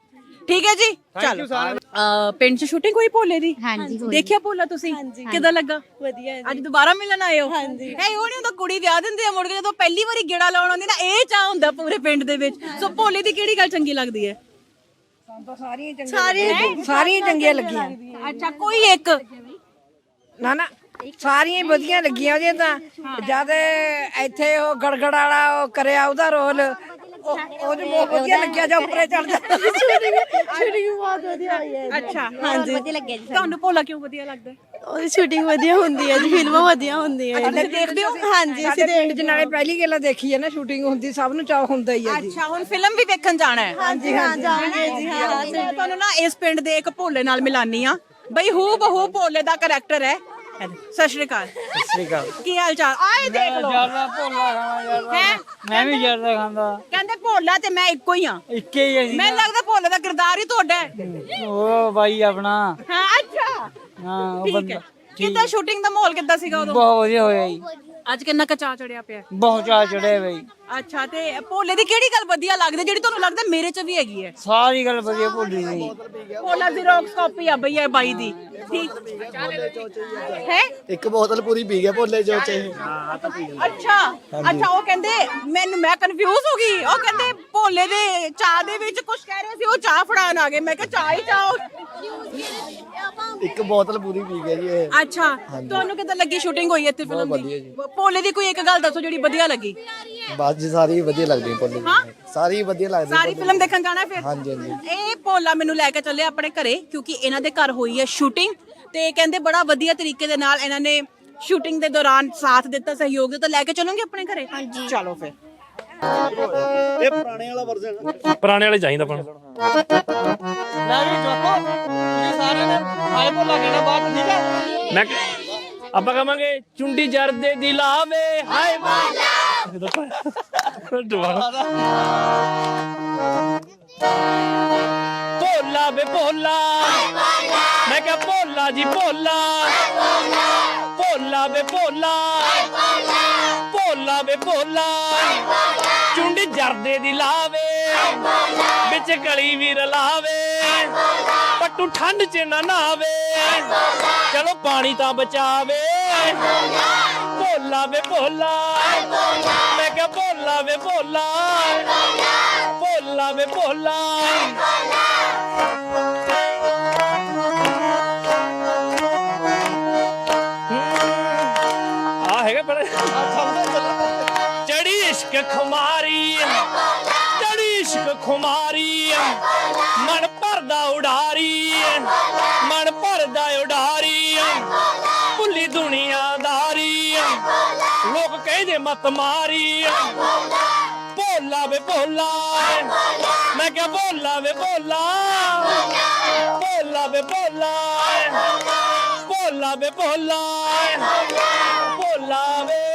ਠੀਕ ਹੈ ਜੀ? ਚਲੋ। ਅਹ, ਪਿੰਡ 'ਚ ਸ਼ੂਟਿੰਗ ਹੋਈ ਭੋਲੇ ਦੀ? ਹਾਂਜੀ ਦੇਖਿਆ ਭੋਲਾ ਤੁਸੀਂ? ਕਿਦਾਂ ਲੱਗਾ? ਵਧੀਆ ਅੱਜ ਦੁਬਾਰਾ ਮਿਲਣ ਆਏ ਹੋ? ਹਾਂਜੀ। ਹੈ ਉਹ ਨਹੀਂ ਹੁੰਦਾ ਕੁੜੀ ਵਿਆਹ ਦਿੰਦੇ ਆ ਮੁੜ ਕੇ ਜਦੋਂ ਪਹਿਲੀ ਵਾਰੀ ਗੇੜਾ ਲਾਉਣ ਆਉਂਦੀ ਨਾ ਇਹ ਚਾਹ ਹੁੰਦਾ ਪੂਰੇ ਪਿੰਡ ਦੇ ਵਿੱਚ। ਸੋ ਭੋਲੇ ਦੀ ਕਿਹੜੀ ਗੱਲ ਚੰਗੀ ਲੱਗਦੀ ਹੈ? ਸਾਰੀਆਂ ਸਾਰੀਆਂ ਚੰਗੀਆਂ ਲੱਗੀਆਂ। ਅੱਛਾ ਕੋਈ ਇੱਕ? ਨਾ ਨਾ ਸਾਰੀਆਂ ਹੀ ਵਧੀਆ ਲੱਗੀਆਂ ਉਹਦੀਆਂ ਤਾਂ। ਜਦ ਇੱਥੇ ਉਹ ਗੜਗੜ ਵਾਲਾ ਉਹ ਕਰਿਆ ਉਹਦਾ ਰੋਲ ਉਹ ਉਹਨੂੰ ਬਹੁਤ ਵਧੀਆ ਲੱਗਿਆ ਜਾਂ ਉੱਪਰੇ ਚੜ ਜਾਂਦਾ। ਸ਼ੂਟਿੰਗ ਬਹੁਤ ਵਧੀਆ ਹੋਈ ਹੈ। ਅੱਛਾ। ਹਾਂਜੀ। ਵਧੀਆ ਲੱਗਿਆ ਜੀ ਤੁਹਾਨੂੰ ਭੋਲਾ ਕਿਉਂ ਵਧੀਆ ਲੱਗਦਾ? ਹੈ? ਉਹਦੀ ਸ਼ੂਟਿੰਗ ਵਧੀਆ ਹੁੰਦੀ ਹੈ ਜੀ ਫਿਲਮਾਂ ਵਧੀਆ ਹੁੰਦੀਆਂ ਅੱਛਾ, ਤੁਸੀਂ ਦੇਖਦੇ ਹੋ? ਹਾਂਜੀ ਅਸੀਂ ਸਾਡੇ ਪਿੰਡ 'ਚ ਨਾਲੇ ਪਹਿਲੀ ਗੱਲਾਂ ਦੇਖੀ ਹੈ ਨਾ ਸ਼ੂਟਿੰਗ ਹੁੰਦੀ ਸਭ ਨੂੰ ਚਾਹ ਹੁੰਦਾ ਹੀ ਹੈ ਜੀ। ਅੱਛਾ ਹੁਣ ਫਿਲਮ ਵੀ ਵੇਖਣ ਜਾਣਾ ਹੈ। ਹਾਂਜੀ ਹਾਂ ਜਾਵਾਂਗੇ ਜੀ ਹਾਂ। ਮੈਂ ਤੁਹਾਨੂੰ ਨਾ ਇਸ ਪਿੰਡ ਦੇ ਇੱਕ ਭੋਲੇ ਨਾਲ ਮਿਲਾਨੀ ਆ ਬਈ ਹੂ ਬਹੂ ਭੋਲੇ ਦਾ ਕਰੈਕਟਰ ਹੈ। ਸਤਿ ਸ਼੍ਰੀ ਅਕਾਲ। ਸ੍ਰੀ ਅਕਾਲ। ਕੀ ਹਾਲ ਚਾਲ? ਆਏ ਦੇਖ ਲਓ। ਜਰਦਾ ਭੋਲਾ ਖਾਣਾ ਯਾਰ ਹੈ? ਮੈਂ ਵੀ ਜਰਦਾ ਖਾਂਦਾ। ਕਹਿੰਦੇ ਭੋਲਾ ਤੇ ਮੈਂ ਇੱਕੋ ਹੀ ਆ ਇੱਕੇ ਹੀ ਜੀ। ਮੈਨੂੰ ਲੱਗਦਾ ਭੋਲੇ ਦਾ ਕਿਰਦਾਰ ਹੀ ਤੁਹਾਡਾ ਹੈ। ਉਹ ਬਾਈ ਆਪਣਾ। ਹਾਂ ਅੱਛਾ। ਹਾਂ ਉਹ ਠੀਕ ਬੰਦਾ ਕਿੱਦਾਂ ਸ਼ੂਟਿੰਗ ਦਾ ਮਾਹੌਲ ਕਿੱਦਾਂ ਸੀਗਾ ਉਦੋਂ? ਬਹੁਤ ਵਧੀਆ ਹੋਇਆ ਜੀ। ਅੱਜ ਕਿੰਨਾ ਕਚਾ ਚੜਿਆ ਪਿਆ ਬਹੁਤ ਚਾਅ ਚੜਿਆ ਬਈ। ਅੱਛਾ ਤੇ ਭੋਲੇ ਦੀ ਕਿਹੜੀ ਗੱਲ ਵਧੀਆ ਲੱਗਦੀ ਜਿਹੜੀ ਤੁਹਾਨੂੰ ਲੱਗਦਾ ਮੇਰੇ 'ਚ ਵੀ ਹੈਗੀ ਹੈ। ਸਾਰੀ ਗੱਲ ਵਧੀਆ ਭੁੱਲੀ ਸੀ ਭੋਲਾ ਦੀ ਰੌਕਸ ਕਾਪੀ ਆ ਬਈ ਇਹ ਬਾਈ ਦੀ। ਠੀਕ। ਹੈ? ਇੱਕ ਬੋਤਲ ਪੂਰੀ ਪੀ ਗਿਆ ਭੋਲੇ ਜੋ ਚ ਅੱਛਾ ਅੱਛਾ ਉਹ ਕਹਿੰਦੇ ਮੈਨੂੰ ਮੈਂ ਕਨਫਿਊਜ਼ ਹੋ ਗਈ। ਉਹ ਕਹਿੰਦੇ ਭੋਲੇ ਦੇ ਚਾਹ ਦੇ ਵਿੱਚ ਕੁਝ ਕਹਿ ਰਹੇ ਸੀ ਉਹ ਚਾਹ ਫੜਾਣ ਆ ਗਏ। ਮੈਂ ਕਿਹਾ ਚਾਹ ਹੀ ਚਾਹ। ਇੱਕ ਬੋਤਲ ਪੂਰੀ ਪੀ ਗਿਆ ਜੀ ਇਹ। ਅੱਛਾ ਤੁਹਾਨੂੰ ਕਿੱਦਾਂ ਲੱਗੀ ਸ਼ੂਟਿੰਗ ਹੋਈ ਇੱਥੇ ਫਿਲਮ ਦੀ? ਭੋਲੇ ਦੀ ਕੋਈ ਇੱਕ ਗੱਲ ਦੱਸੋ ਜਿਹੜੀ ਵਧੀਆ ਲੱਗੀ? ਬਸ ਜੀ ਸਾਰੀ ਵਧੀਆ ਲੱਗਦੀ ਭੋਲੇ ਹਾਂ। ਸਾਰੀ ਵਧੀਆ ਲੱਗਦੀ ਸਾਰੀ ਫਿਲਮ ਦੇਖਣ ਜਾਣਾ ਫਿਰ? ਹਾਂਜੀ, ਹਾਂਜੀ। ਇਹ ਭੋਲਾ ਮੈਨੂੰ ਲੈ ਕੇ ਚੱਲੇ ਆਪਣੇ ਘਰੇ ਕਿਉਂਕਿ ਇਹਨਾਂ ਦੇ ਘਰ ਹੋਈ ਹੈ ਸ਼ੂਟਿੰਗ ਤੇ ਕਹਿੰਦੇ ਬੜਾ ਵਧੀਆ ਤਰੀਕੇ ਦੇ ਨਾਲ ਇਹਨਾਂ ਨੇ ਸ਼ੂਟਿੰਗ ਦੇ ਦੌਰਾਨ ਸਾਥ ਦਿੱਤਾ ਸਹਿਯੋਗ ਦਿੱਤਾ। ਲੈ ਕੇ ਚੱਲੋਗੇ ਆਪਣੇ ਘਰੇ? ਹਾਂਜੀ। ਚਲੋ ਫਿਰ। ਪੁਰਾਣੇ ਵਾਲੇ ਚਾਹੀਦਾ ਆਪਾਂ ਨੂੰ। ਲੈ ਵੀ ਜੋਕੋ ਤੁਸੀਂ ਸਾਰਿਆਂ ਨੇ ਹਾਏ ਭੋਲਾ ਕਹਿਣਾ ਬਾਅਦ ਚ, ਠੀਕ ਹੈ? ਮੈਂ ਕ- ਆਪਾਂ ਕਹਾਂਗੇ ਚੁੰਡੀ ਜਰਦੇ ਦੀ ਲਾਵੇ ਹਾਏ ਦੁਬਾਰਾ ਭੋਲਾ ਵੇ ਭੋਲਾ। ਮੈਂ ਕਿਹਾ ਭੋਲਾ ਜੀ ਭੋਲਾ। ਭੋਲਾ ਵੇ ਭੋਲਾ। ਭੋਲਾ ਵੇ ਭੋਲਾ। ਚੁੰਡੀ ਜਰਦੇ ਦੀ ਲਾਵੇ। ਵਿੱਚ ਗਲੀ ਵੀ ਰਲਾਵੇ ਪੱਟੂ ਠੰਡ ਚ ਨਾ ਨਾਵੇ। ਚਲੋ ਪਾਣੀ ਤਾਂ ਬਚਾਵੇ। ਭੋਲਾ ਵੇ ਭੋਲਾ। ਮੈਂ ਭੋਲਾ ਵੇ ਭੋਲਾ। ਭੋਲਾ ਵੇ ਭੋਲਾ। ਆ ਹੈਗਾ ਪਰ ਚੜੀ ਇਸ਼ਕ ਖੁਮਾਰੀ। ਚੜੀ ਇਸ਼ਕ ਖੁਮਾਰੀ। ਮਨ ਭਰਦਾ ਉਡਾਰੀ। ਮਨ ਭਰਦਾ ਉਡਾਰੀ। ਭੁੱਲੀ ਦੁਨੀਆਦਾਰੀ ਲੋਕ ਕਹਿੰਦੇ ਮਤ ਮਾਰੀ ਭੋਲਾ ਵੇ ਭੋਲਾ। ਮੈਂ ਕਿਹਾ ਭੋਲਾ ਵੇ ਭੋਲਾ। ਭੋਲਾ ਵੇ ਭੋਲਾ। ਭੋਲਾ ਵੇ ਭੋਲਾ। ਭੋਲਾ ਵੇ